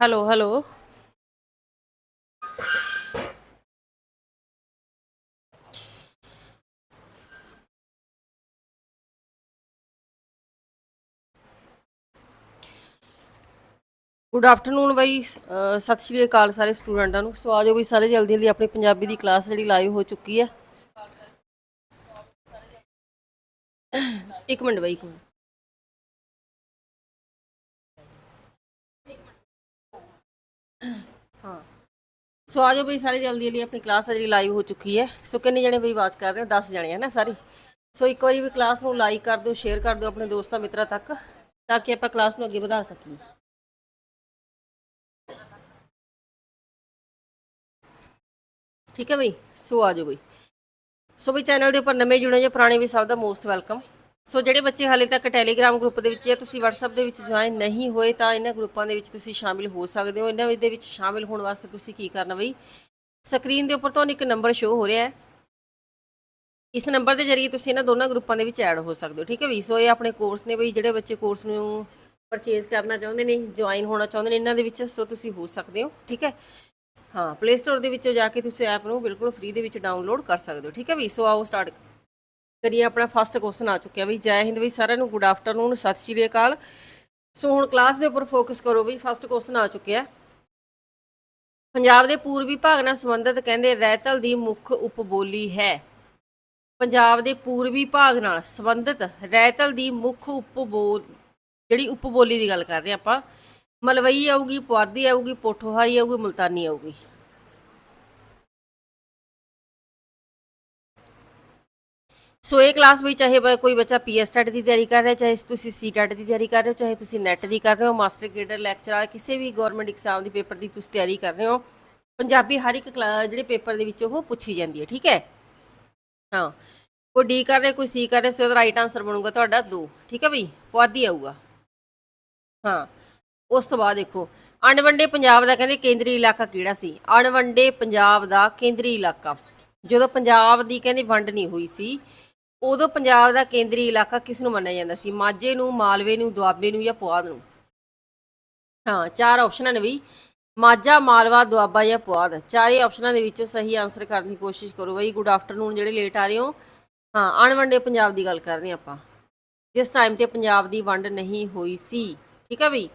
Hello hello good afternoon ਬਈ ਸਤਿ ਸ਼੍ਰੀ ਅਕਾਲ ਸਾਰੇ ਸਟੂਡੈਂਟਾਂ ਨੂੰ। ਸੋ ਆਜੋ ਬਈ ਸਾਰੇ ਜਲਦੀ ਜਲਦੀ ਆਪਣੀ ਪੰਜਾਬੀ ਦੀ ਕਲਾਸ ਜਿਹੜੀ ਲਾਈਵ ਹੋ ਚੁੱਕੀ ਹੈ। ਇੱਕ ਮਿੰਟ ਬਈ, ਇੱਕ ਮਿੰਟ। ਹਾਂ। ਸੋ ਆਜੋ ਬਈ ਸਾਰੇ ਜਲਦੀ ਜਲਦੀ ਆਪਣੀ ਕਲਾਸ ਜਿਹੜੀ ਲਾਈਵ ਹੋ ਚੁੱਕੀ ਹੈ। ਸੋ ਕਿੰਨੇ ਜਣੇ ਬਈ ਬਾਤ ਕਰ ਰਹੇ ਹੋ? 10 ਜਣੇ ਹੈ ਨਾ ਸਾਰੇ। ਸੋ ਇੱਕ ਵਾਰੀ ਵੀ ਕਲਾਸ ਨੂੰ ਲਾਈਕ ਕਰ ਦਿਓ ਸ਼ੇਅਰ ਕਰ ਦਿਓ ਆਪਣੇ ਦੋਸਤਾਂ ਮਿੱਤਰਾਂ ਤੱਕ, ਤਾਂ ਕਿ ਆਪਾਂ ਕਲਾਸ ਨੂੰ ਅੱਗੇ ਵਧਾ ਸਕੀਏ। ਠੀਕ ਹੈ ਬਈ? ਸੋ ਆ ਜਾਓ ਬਈ। ਸੋ ਵੀ ਚੈਨਲ ਦੇ ਉੱਪਰ ਨਵੇਂ ਜੁੜੇ ਜਾਂ ਪੁਰਾਣੇ ਵੀ ਸਭ ਦਾ ਮੋਸਟ ਵੈਲਕਮ ਸੋ ਜਿਹੜੇ ਬੱਚੇ ਹਾਲੇ ਤੱਕ ਟੈਲੀਗ੍ਰਾਮ ਗਰੁੱਪ ਦੇ ਵਿੱਚ ਜਾਂ ਤੁਸੀਂ WhatsApp ਦੇ ਵਿੱਚ ਜੁਆਇਨ ਨਹੀਂ ਹੋਏ, ਤਾਂ ਇਹਨਾਂ ਗਰੁੱਪਾਂ ਦੇ ਵਿੱਚ ਤੁਸੀਂ ਸ਼ਾਮਿਲ ਹੋ ਸਕਦੇ ਹੋ। ਇਹਨਾਂ ਦੇ ਵਿੱਚ ਸ਼ਾਮਿਲ ਹੋਣ ਵਾਸਤੇ ਤੁਸੀਂ ਕੀ ਕਰਨਾ ਬਈ? ਸਕਰੀਨ ਦੇ ਉੱਪਰ ਤੁਹਾਨੂੰ ਇੱਕ ਨੰਬਰ ਸ਼ੋ ਹੋ ਰਿਹਾ ਹੈ। ਇਸ ਨੰਬਰ ਦੇ ਜ਼ਰੀਏ ਤੁਸੀਂ ਇਹਨਾਂ ਦੋਨਾਂ ਗਰੁੱਪਾਂ ਦੇ ਵਿੱਚ ਐਡ ਹੋ ਸਕਦੇ ਹੋ, ਠੀਕ ਹੈ ਵੀ ਸੋ ਇਹ ਆਪਣੇ ਕੋਰਸ ਨੇ ਬਈ, ਜਿਹੜੇ ਬੱਚੇ ਕੋਰਸ ਨੂੰ ਪਰਚੇਜ਼ ਕਰਨਾ ਚਾਹੁੰਦੇ ਨੇ ਜੁਆਇਨ ਹੋਣਾ ਚਾਹੁੰਦੇ ਨੇ ਇਹਨਾਂ ਦੇ ਵਿੱਚ, ਸੋ ਤੁਸੀਂ ਹੋ ਸਕਦੇ ਹੋ, ਠੀਕ ਹੈ? ਹਾਂ ਪਲੇ ਸਟੋਰ ਦੇ ਵਿੱਚੋਂ ਜਾ ਕੇ ਤੁਸੀਂ ਐਪ ਨੂੰ ਬਿਲਕੁਲ ਫ੍ਰੀ ਦੇ ਵਿੱਚ ਡਾਊਨਲੋਡ ਕਰ ਸਕਦੇ ਹੋ, ਠੀਕ ਹੈ ਵੀ? ਸੋ ਆਓ ਸਟਾਰਟ ਕਰੀਏ ਆਪਣਾ ਫਸਟ ਕੁਐਸਚਨ ਆ ਚੁੱਕਿਆ ਵੀ, ਜੈ ਹਿੰਦ ਵੀ ਸਾਰਿਆਂ ਨੂੰ ਗੁੱਡ ਆਫਟਰਨੂਨ ਸਤਿ ਸ਼੍ਰੀ ਅਕਾਲ। ਸੋ ਹੁਣ ਕਲਾਸ ਦੇ ਉੱਪਰ ਫੋਕਸ ਕਰੋ ਵੀ ਫਸਟ ਕੁਐਸਚਨ ਆ ਚੁੱਕਿਆ। ਪੰਜਾਬ ਦੇ ਪੂਰਬੀ ਭਾਗ ਨਾਲ ਸੰਬੰਧਿਤ ਕਹਿੰਦੇ ਰੈਤਲ ਦੀ ਮੁੱਖ ਉਪਬੋਲੀ ਹੈ। ਪੰਜਾਬ ਦੇ ਪੂਰਬੀ ਭਾਗ ਨਾਲ ਸੰਬੰਧਿਤ ਰਹਿਤਲ ਦੀ ਮੁੱਖ ਉਪਬੋਲ ਜਿਹੜੀ ਉਪਬੋਲੀ ਦੀ ਗੱਲ ਕਰ ਰਹੇ ਹਾਂ ਆਪਾਂ ਮਲਵਈ ਆਊਗੀ, ਪੁਆਧੀ ਆਊਗੀ, ਪੋਠੋਹਾਰੀ ਆਊਗੀ, ਮੁਲਤਾਨੀ ਆਊਗੀ। ਸੋ ਇਹ ਕਲਾਸ ਵੀ ਚਾਹੇ ਕੋਈ ਬੱਚਾ ਪੀਐਸ ਟੈਟ ਦੀ ਤਿਆਰੀ ਕਰ ਰਿਹਾ, ਚਾਹੇ ਤੁਸੀਂ ਸੀ ਟੈਟ ਦੀ ਤਿਆਰੀ ਕਰ ਰਹੇ ਹੋ, ਚਾਹੇ ਤੁਸੀਂ ਨੈਟ ਦੀ ਕਰ ਰਹੇ ਹੋ ਮਾਸਟਰ ਗ੍ਰੇਡਰ ਲੈਕਚਰਰ ਕਿਸੇ ਵੀ ਗਵਰਨਮੈਂਟ ਐਗਜ਼ਾਮ ਦੀ ਪੇਪਰ ਦੀ ਤੁਸੀਂ ਤਿਆਰੀ ਕਰ ਰਹੇ ਹੋ, ਪੰਜਾਬੀ ਹਰ ਇੱਕ ਕਲਾ- ਜਿਹੜੇ ਪੇਪਰ ਦੇ ਵਿੱਚ ਉਹ ਪੁੱਛੀ ਜਾਂਦੀ ਹੈ, ਠੀਕ ਹੈ? ਹਾਂ। ਕੋਈ ਡੀ ਕਰ ਰਿਹਾ, ਕੋਈ ਸੀ ਕਰ ਰਿਹਾ ਸੋ ਇਹਦਾ ਰਾਈਟ ਆਨਸਰ ਬਣੂਗਾ ਤੁਹਾਡਾ 2 ਠੀਕ ਹੈ ਬਈ? ਪੁਆਧੀ ਆਊਗਾ। ਹਾਂ। ਉਸ ਤੋਂ ਬਾਅਦ ਦੇਖੋ, ਅਣਵੰਡੇ ਪੰਜਾਬ ਦਾ ਕਹਿੰਦੇ ਕੇਂਦਰੀ ਇਲਾਕਾ ਕਿਹੜਾ ਸੀ? ਅਣਵੰਡੇ ਪੰਜਾਬ ਦਾ ਕੇਂਦਰੀ ਇਲਾਕਾ। ਜਦੋਂ ਪੰਜਾਬ ਦੀ ਕਹਿੰਦੇ ਵੰਡ ਨਹੀਂ ਹੋਈ ਸੀ, ਉਦੋਂ ਪੰਜਾਬ ਦਾ ਕੇਂਦਰੀ ਇਲਾਕਾ ਕਿਸ ਨੂੰ ਮੰਨਿਆ ਜਾਂਦਾ ਸੀ? ਮਾਝੇ ਨੂੰ, ਮਾਲਵੇ ਨੂੰ, ਦੁਆਬੇ ਨੂੰ ਜਾਂ ਪੁਆਧ ਨੂੰ? ਹਾਂ, ਚਾਰ ਆਪਸ਼ਨਾਂ ਨੇ ਵੀ ਮਾਝਾ, ਮਾਲਵਾ, ਦੁਆਬਾ ਜਾਂ ਪੁਆਧ। ਚਾਰੇ ਆਪਸ਼ਨਾਂ ਦੇ ਵਿੱਚੋਂ ਸਹੀ ਆਨਸਰ ਕਰਨ ਦੀ ਕੋਸ਼ਿਸ਼ ਕਰੋ ਬਈ। ਗੁੱਡ ਆਫਟਰਨੂਨ ਜਿਹੜੇ ਲੇਟ ਆ ਰਹੇ ਹੋ। ਹਾਂ, ਅਣਵੰਡੇ ਪੰਜਾਬ ਦੀ ਗੱਲ ਕਰ ਰਹੇ ਹਾਂ ਆਪਾਂ। ਜਿਸ ਟਾਈਮ ਤੇ ਪੰਜਾਬ ਦੀ ਵੰਡ ਨਹੀਂ ਹੋਈ ਸੀ, ਠੀਕ ਹੈ ਬਈ?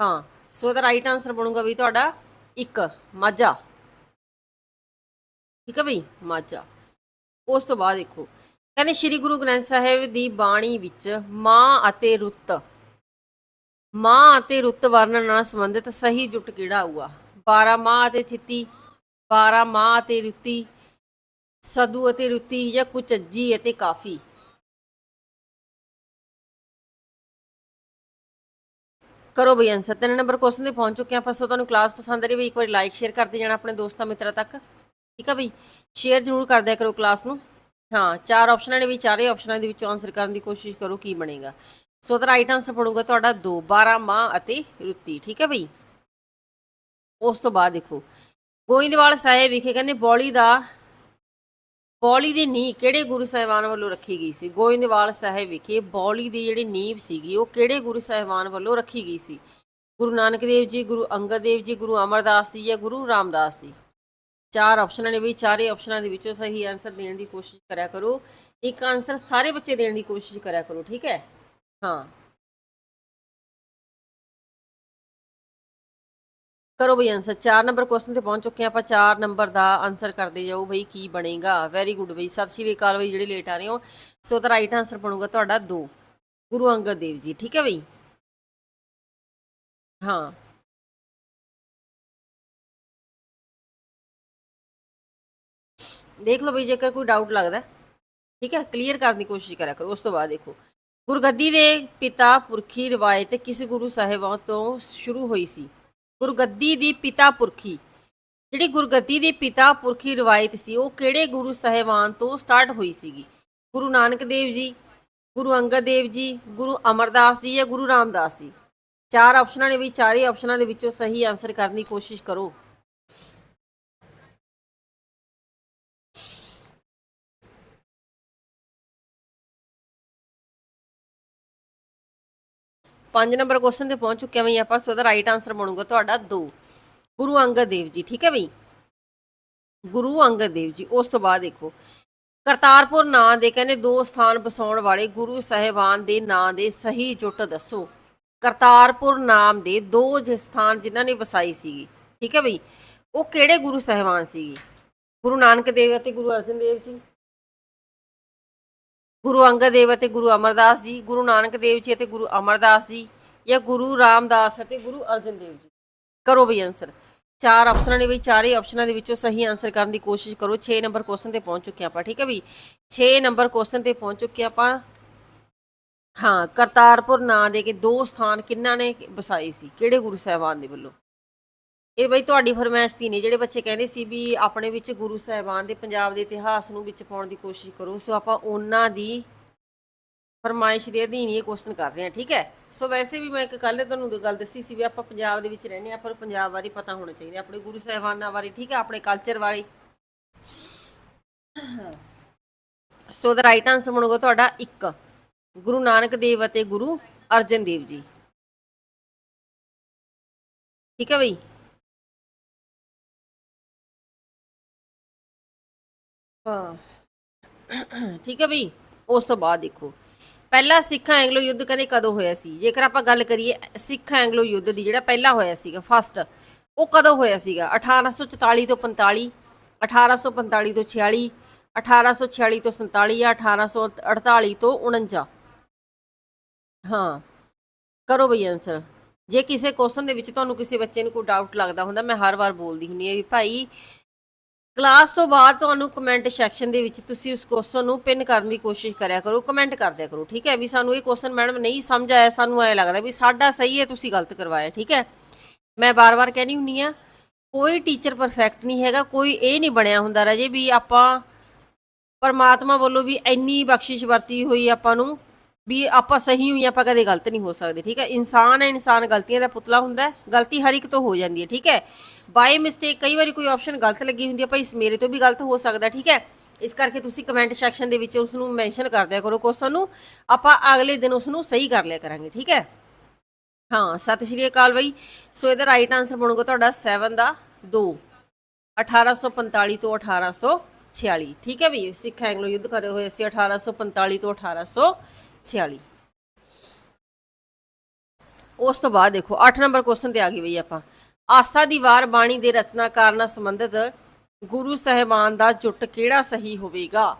ਹਾਂ, ਸੋ ਇਹਦਾ ਰਾਈਟ ਆਨਸਰ ਬਣੂਗਾ ਵੀ ਤੁਹਾਡਾ ਇੱਕ, ਮਾਝਾ। ਠੀਕ ਹੈ ਬਈ? ਮਾਝਾ। ਉਸ ਤੋਂ ਬਾਅਦ ਦੇਖੋ, ਕਹਿੰਦੇ ਸ੍ਰੀ ਗੁਰੂ ਗ੍ਰੰਥ ਸਾਹਿਬ ਦੀ ਬਾਣੀ ਵਿੱਚ ਮਾਂ ਅਤੇ ਰੁੱਤ। ਮਾਂ ਅਤੇ ਰੁੱਤ ਵਰਣਨ ਨਾਲ ਸੰਬੰਧਿਤ ਸਹੀ ਜੁਟ ਕਿਹੜਾ ਆਊਗਾ? 12 ਮਾਂ ਅਤੇ ਥਿਤੀ 12 ਮਾਂ ਅਤੇ ਰੁੱਤੀ ਸਦੂ ਅਤੇ ਰੁੱਤੀ ਜਾਂ ਕੁਚੱਜੀ ਅਤੇ ਕਾਫੀ। ਕਰੋ ਬਈ ਆਨਸਰ ਤਿੰਨ ਨੰਬਰ ਕੁਐਸਚਨ ਤੇ ਪਹੁੰਚ ਚੁੱਕੇ ਆਪਾਂ, ਸੋ ਤੁਹਾਨੂੰ ਕਲਾਸ ਪਸੰਦ ਆ ਰਹੀ ਵੀ ਇੱਕ ਵਾਰੀ ਲਾਈਕ ਸ਼ੇਅਰ ਕਰਦੇ ਜਾਣਾ ਆਪਣੇ ਦੋਸਤਾਂ ਮਿੱਤਰਾਂ ਤੱਕ। ਠੀਕ ਆ ਬਈ? ਸ਼ੇਅਰ ਜ਼ਰੂਰ ਕਰ ਦਿਆ ਕਰੋ ਕਲਾਸ ਨੂੰ। ਹਾਂ, ਚਾਰ ਆਪਸ਼ਨਾਂ ਨੇ ਵੀ, ਚਾਰੇ ਆਪਸ਼ਨਾਂ ਦੇ ਵਿੱਚੋਂ ਆਨਸਰ ਕਰਨ ਦੀ ਕੋਸ਼ਿਸ਼ ਕਰੋ ਕੀ ਬਣੇਗਾ। ਸੋ ਤਾਂ ਰਾਈਟ ਆਨਸਰ ਪੜੂਗਾ ਤੁਹਾਡਾ 2 12 ਮਾਂ ਅਤੇ ਰੁੱਤੀ। ਠੀਕ ਹੈ ਬਈ? ਉਸ ਤੋਂ ਬਾਅਦ ਦੇਖੋ, ਗੋਇੰਦਵਾਲ ਸਾਹਿਬ ਵਿਖੇ ਕਹਿੰਦੇ ਬੌਲੀ ਦਾ ਬੌਲੀ ਦੀ ਨੀਂਹ ਕਿਹੜੇ ਗੁਰੂ ਸਾਹਿਬਾਨ ਵੱਲੋਂ ਰੱਖੀ ਗਈ ਸੀ? ਗੋਇੰਦਵਾਲ ਸਾਹਿਬ ਵਿਖੇ ਬੌਲੀ ਦੀ ਜਿਹੜੀ ਨੀਂਹ ਸੀਗੀ, ਉਹ ਕਿਹੜੇ ਗੁਰੂ ਸਾਹਿਬਾਨ ਵੱਲੋਂ ਰੱਖੀ ਗਈ ਸੀ? ਗੁਰੂ ਨਾਨਕ ਦੇਵ ਜੀ, ਗੁਰੂ ਅੰਗਦ ਦੇਵ ਜੀ, ਗੁਰੂ ਅਮਰਦਾਸ ਜੀ ਜਾਂ ਗੁਰੂ ਰਾਮਦਾਸ ਜੀ? ਚਾਰ ਆਪਸ਼ਨਾਂ ਨੇ ਵੀ ਚਾਰੇ ਆਪਸ਼ਨਾਂ ਦੇ ਵਿੱਚੋਂ ਸਹੀ ਆਨਸਰ ਦੇਣ ਦੀ ਕੋਸ਼ਿਸ਼ ਕਰਿਆ ਕਰੋ। ਇੱਕ ਆਨਸਰ ਸਾਰੇ ਬੱਚੇ ਦੇਣ ਦੀ ਕੋਸ਼ਿਸ਼ ਕਰਿਆ ਕਰੋ, ਠੀਕ ਹੈ? ਹਾਂ। ਕਰੋ ਬਈ ਆਨਸਰ 4 ਨੰਬਰ ਕੁਐਸਚਨ ਤੇ ਪਹੁੰਚ ਚੁੱਕੇ ਹਾਂ ਆਪਾਂ। 4 ਨੰਬਰ ਦਾ ਆਨਸਰ ਕਰਦੇ ਜਾਓ ਬਈ ਕੀ ਬਣੇਗਾ। ਵੈਰੀ ਗੁੱਡ ਬਈ। ਸਤਿ ਸ਼੍ਰੀ ਅਕਾਲ ਬਈ, ਜਿਹੜੇ ਲੇਟ ਆ ਰਹੇ ਹੋ। ਸੋ ਤਾਂ ਰਾਈਟ ਆਨਸਰ ਬਣੂਗਾ ਤੁਹਾਡਾ 2 ਗੁਰੂ ਅੰਗਦ ਦੇਵ ਜੀ, ਠੀਕ ਹੈ ਬਈ? ਹਾਂ। ਦੇਖ ਲਓ ਬਈ, ਜੇਕਰ ਕੋਈ ਡਾਊਟ ਲੱਗਦਾ, ਠੀਕ ਹੈ? ਕਲੀਅਰ ਕਰਨ ਦੀ ਕੋਸ਼ਿਸ਼ ਕਰਿਆ ਕਰੋ। ਉਸ ਤੋਂ ਬਾਅਦ ਦੇਖੋ। ਗੁਰਗੱਦੀ ਦੇ ਪਿਤਾ ਪੁਰਖੀ ਰਵਾਇਤ ਕਿਸ ਗੁਰੂ ਸਾਹਿਬਾਂ ਤੋਂ ਸ਼ੁਰੂ ਹੋਈ ਸੀ? ਗੁਰਗੱਦੀ ਦੀ ਪਿਤਾ ਪੁਰਖੀ। ਜਿਹੜੀ ਗੁਰਗੱਦੀ ਦੀ ਪਿਤਾ ਪੁਰਖੀ ਰਵਾਇਤ ਸੀ, ਉਹ ਕਿਹੜੇ ਗੁਰੂ ਸਾਹਿਬਾਨ ਤੋਂ ਸਟਾਰਟ ਹੋਈ ਸੀਗੀ? ਗੁਰੂ ਨਾਨਕ ਦੇਵ ਜੀ, ਗੁਰੂ ਅੰਗਦ ਦੇਵ ਜੀ, ਗੁਰੂ ਅਮਰਦਾਸ ਜੀ ਜਾਂ ਗੁਰੂ ਰਾਮਦਾਸ ਜੀ? ਚਾਰ ਆਪਸ਼ਨਾਂ ਨੇ ਵੀ ਚਾਰੇ ਆਪਸ਼ਨਾਂ ਦੇ ਵਿੱਚੋਂ ਸਹੀ ਆਨਸਰ ਕਰਨ ਦੀ ਕੋਸ਼ਿਸ਼ ਕਰੋ। ਪੰਜ ਨੰਬਰ ਕੁਐਸਚਨ ਤੇ ਪਹੁੰਚ ਚੁੱਕੇ ਹਾਂ ਬਈ, ਆਪਾਂ ਸੋ ਦਾ ਰਾਈਟ ਆਨਸਰ ਬਣੂਗਾ ਤੁਹਾਡਾ 2 ਗੁਰੂ ਅੰਗਦ ਦੇਵ ਜੀ, ਠੀਕ ਹੈ ਬਈ? ਗੁਰੂ ਅੰਗਦ ਦੇਵ ਜੀ, ਉਸ ਤੋਂ ਬਾਅਦ ਦੇਖੋ। ਕਰਤਾਰਪੁਰ ਨਾਂ ਦੇ ਕਹਿੰਦੇ ਦੋ ਸਥਾਨ ਬਸਾਉਣ ਵਾਲੇ ਗੁਰੂ ਸਾਹਿਬਾਨ ਦੇ ਨਾਂ ਦੇ ਸਹੀ ਜੁੱਟ ਦੱਸੋ। ਕਰਤਾਰਪੁਰ ਨਾਮ ਦੇ ਦੋ ਜ ਸਥਾਨ ਜਿਨ੍ਹਾਂ ਨੇ ਵਸਾਈ ਸੀਗੀ, ਠੀਕ ਹੈ ਬਈ? ਉਹ ਕਿਹੜੇ ਗੁਰੂ ਸਾਹਿਬਾਨ ਸੀਗੇ? ਗੁਰੂ ਨਾਨਕ ਦੇਵ ਅਤੇ ਗੁਰੂ ਅਰਜਨ ਦੇਵ ਜੀ। ਗੁਰੂ ਅੰਗਦ ਦੇਵ ਅਤੇ ਗੁਰੂ ਅਮਰਦਾਸ ਜੀ, ਗੁਰੂ ਨਾਨਕ ਦੇਵ ਜੀ ਅਤੇ ਗੁਰੂ ਅਮਰਦਾਸ ਜੀ ਜਾਂ ਗੁਰੂ ਰਾਮਦਾਸ ਅਤੇ ਗੁਰੂ ਅਰਜਨ ਦੇਵ ਜੀ। ਕਰੋ ਬਈ ਆਨਸਰ ਚਾਰ ਆਪਸ਼ਨਾਂ ਨੇ ਬਈ, ਚਾਰੇ ਆਪਸ਼ਨਾਂ ਦੇ ਵਿੱਚੋਂ ਸਹੀ ਆਨਸਰ ਕਰਨ ਦੀ ਕੋਸ਼ਿਸ਼ ਕਰੋ। 6 ਨੰਬਰ ਕੁਐਸਚਨ ਤੇ ਪਹੁੰਚ ਚੁੱਕੇ ਆਪਾਂ, ਠੀਕ ਹੈ ਬਈ? 6 ਨੰਬਰ ਕੁਐਸਚਨ ਤੇ ਪਹੁੰਚ ਚੁੱਕੇ ਆਪਾਂ। ਹਾਂ, ਕਰਤਾਰਪੁਰ ਨਾਂ ਦੇ ਕੇ ਦੋ ਸਥਾਨ ਕਿੰਨਾਂ ਨੇ ਵਸਾਏ ਸੀ? ਕਿਹੜੇ ਗੁਰੂ ਸਾਹਿਬਾਨ ਦੇ ਵੱਲੋਂ? ਇਹ ਬਈ ਤੁਹਾਡੀ ਫਰਮਾਇਸ਼ ਤੀ ਨੇ ਜਿਹੜੇ ਬੱਚੇ ਕਹਿੰਦੇ ਸੀ ਵੀ ਆਪਣੇ ਵਿੱਚ ਗੁਰੂ ਸਾਹਿਬਾਨ ਦੇ ਪੰਜਾਬ ਦੇ ਇਤਿਹਾਸ ਨੂੰ ਵਿੱਚ ਪਾਉਣ ਦੀ ਕੋਸ਼ਿਸ਼ ਕਰੋ, ਸੋ ਆਪਾਂ ਉਹਨਾਂ ਦੀ ਫਰਮਾਇਸ਼ ਦੇ ਅਧੀਨ ਹੀ ਇਹ ਕੁਐਸਚਨ ਕਰ ਰਹੇ ਹਾਂ, ਠੀਕ ਹੈ? ਸੋ ਵੈਸੇ ਵੀ ਮੈਂ ਇੱਕ ਕੱਲ ਤੁਹਾਨੂੰ ਗੱਲ ਦੱਸੀ ਸੀ ਵੀ ਆਪਾਂ ਪੰਜਾਬ ਦੇ ਵਿੱਚ ਰਹਿੰਦੇ ਹਾਂ, ਪਰ ਪੰਜਾਬ ਬਾਰੇ ਪਤਾ ਹੋਣਾ ਚਾਹੀਦਾ, ਆਪਣੇ ਗੁਰੂ ਸਾਹਿਬਾਨਾਂ ਬਾਰੇ, ਠੀਕ ਹੈ? ਆਪਣੇ ਕਲਚਰ ਬਾਰੇ। ਸੋ ਦਾ ਰਾਈਟ ਆਨਸਰ ਬਣੂਗਾ ਤੁਹਾਡਾ 1 ਗੁਰੂ ਨਾਨਕ ਦੇਵ ਅਤੇ ਗੁਰੂ ਅਰਜਨ ਦੇਵ ਜੀ। ਠੀਕ ਹੈ ਬਈ? ਹਾਂ। ਠੀਕ ਹੈ ਬਈ, ਉਸ ਤੋਂ ਬਾਅਦ ਦੇਖੋ। ਪਹਿਲਾ ਸਿੱਖ ਐਂਗਲੋ ਯੁੱਧ ਕਹਿੰਦੇ ਕਦੋਂ ਹੋਇਆ ਸੀ? ਜੇਕਰ ਆਪਾਂ ਗੱਲ ਕਰੀਏ, ਸਿੱਖ ਐਂਗਲੋ ਯੁੱਧ ਦੀ ਜਿਹੜਾ ਪਹਿਲਾ ਹੋਇਆ ਸੀਗਾ ਫਸਟ ਉਹ ਕਦੋਂ ਹੋਇਆ ਸੀਗਾ? 1844 ਤੋਂ 45 1845 ਤੋਂ 46 1846 ਤੋਂ 47 ਜਾਂ 1848 ਤੋਂ 49 ਹਾਂ। ਕਰੋ ਬਈ ਆਨਸਰ ਜੇ ਕਿਸੇ ਕੁਐਸਚਨ ਦੇ ਵਿੱਚ ਤੁਹਾਨੂੰ ਕਿਸੇ ਬੱਚੇ ਨੂੰ ਕੋਈ ਡਾਊਟ ਲੱਗਦਾ ਹੁੰਦਾ, ਮੈਂ ਹਰ ਵਾਰ ਬੋਲਦੀ ਹੁੰਨੀ ਆ ਵੀ ਭਾਈ ਕਲਾਸ ਤੋਂ ਬਾਅਦ ਤੁਹਾਨੂੰ ਕਮੈਂਟ ਸੈਕਸ਼ਨ ਦੇ ਵਿੱਚ ਤੁਸੀਂ ਉਸ ਕੁਐਸਚਨ ਨੂੰ ਪਿੰਨ ਕਰਨ ਦੀ ਕੋਸ਼ਿਸ਼ ਕਰਿਆ ਕਰੋ ਕਮੈਂਟ ਕਰਦਿਆ ਕਰੋ, ਠੀਕ ਹੈ? ਵੀ ਸਾਨੂੰ ਇਹ ਕੁਐਸਚਨ ਮੈਡਮ ਨਹੀਂ ਸਮਝ ਆਇਆ, ਸਾਨੂੰ ਐ ਲੱਗਦਾ ਵੀ ਸਾਡਾ ਸਹੀ ਹੈ, ਤੁਸੀਂ ਗਲਤ ਕਰਵਾਇਆ, ਠੀਕ ਹੈ? ਮੈਂ ਬਾਰ-ਬਾਰ ਕਹਿਣੀ ਹੁੰਨੀ ਆ, ਕੋਈ ਟੀਚਰ ਪਰਫੈਕਟ ਨਹੀਂ ਹੈਗਾ, ਕੋਈ ਇਹ ਨਹੀਂ ਬਣਿਆ ਹੁੰਦਾ ਰਾਜੇ ਵੀ ਆਪਾਂ ਪਰਮਾਤਮਾ ਵੱਲੋਂ ਵੀ ਇੰਨੀ ਬਖਸ਼ਿਸ਼ ਵਰਤੀ ਹੋਈ ਆਪਾਂ ਨੂੰ ਵੀ ਆਪਾਂ ਸਹੀ ਹੋਈ ਆਪਾਂ ਕਦੇ ਗਲਤ ਨਹੀਂ ਹੋ ਸਕਦੇ, ਠੀਕ ਹੈ? ਇਨਸਾਨ ਹੈ, ਇਨਸਾਨ ਗਲਤੀਆਂ ਦਾ ਪੁਤਲਾ ਹੁੰਦਾ ਗਲਤੀ ਹਰ ਇੱਕ ਤੋਂ ਹੋ ਜਾਂਦੀ ਹੈ, ਠੀਕ ਹੈ? ਬਾਈ ਮਿਸਟੇਕ ਕਈ ਵਾਰੀ ਕੋਈ ਆਪਸ਼ਨ ਗਲਤ ਲੱਗੀ ਹੁੰਦੀ ਹੈ, ਭਾਈ ਮੇਰੇ ਤੋਂ ਵੀ ਗਲਤ ਹੋ ਸਕਦਾ, ਠੀਕ ਹੈ? ਇਸ ਕਰਕੇ ਤੁਸੀਂ ਕਮੈਂਟ ਸੈਕਸ਼ਨ ਦੇ ਵਿੱਚ ਉਸ ਨੂੰ ਮੈਂਸ਼ਨ ਕਰ ਦਿਆ ਕਰੋ ਕੁਐਸਚਨ ਨੂੰ ਆਪਾਂ ਅਗਲੇ ਦਿਨ ਉਸ ਨੂੰ ਸਹੀ ਕਰ ਲਿਆ ਕਰਾਂਗੇ, ਠੀਕ ਹੈ? ਹਾਂ, ਸਤਿ ਸ਼੍ਰੀ ਅਕਾਲ ਬਈ। ਸੋ ਇਹਦਾ ਰਾਈਟ ਆਨਸਰ ਬਣੂਗਾ ਤੁਹਾਡਾ 7 ਦਾ 2 1845 ਤੋਂ 1846 ਠੀਕ ਹੈ ਬਈ ਸਿੱਖ ਐਂਗਲੋ ਯੁੱਧ ਕਰੇ ਹੋਏ ਸੀ 1845 ਤੋਂ 1846 ਉਸ ਤੋਂ ਬਾਅਦ ਦੇਖੋ 8 ਨੰਬਰ ਕੁਐਸਚਨ ਤੇ ਆ ਗਈ ਬਈ ਆਪਾਂ। ਆਸਾ ਦੀ ਵਾਰ ਬਾਣੀ ਦੇ ਰਚਨਾਕਾਰ ਨਾਲ ਸੰਬੰਧਿਤ ਗੁਰੂ ਸਹਿਬਾਨ ਦਾ ਜੁੱਟ ਕਿਹੜਾ ਸਹੀ ਹੋਵੇਗਾ?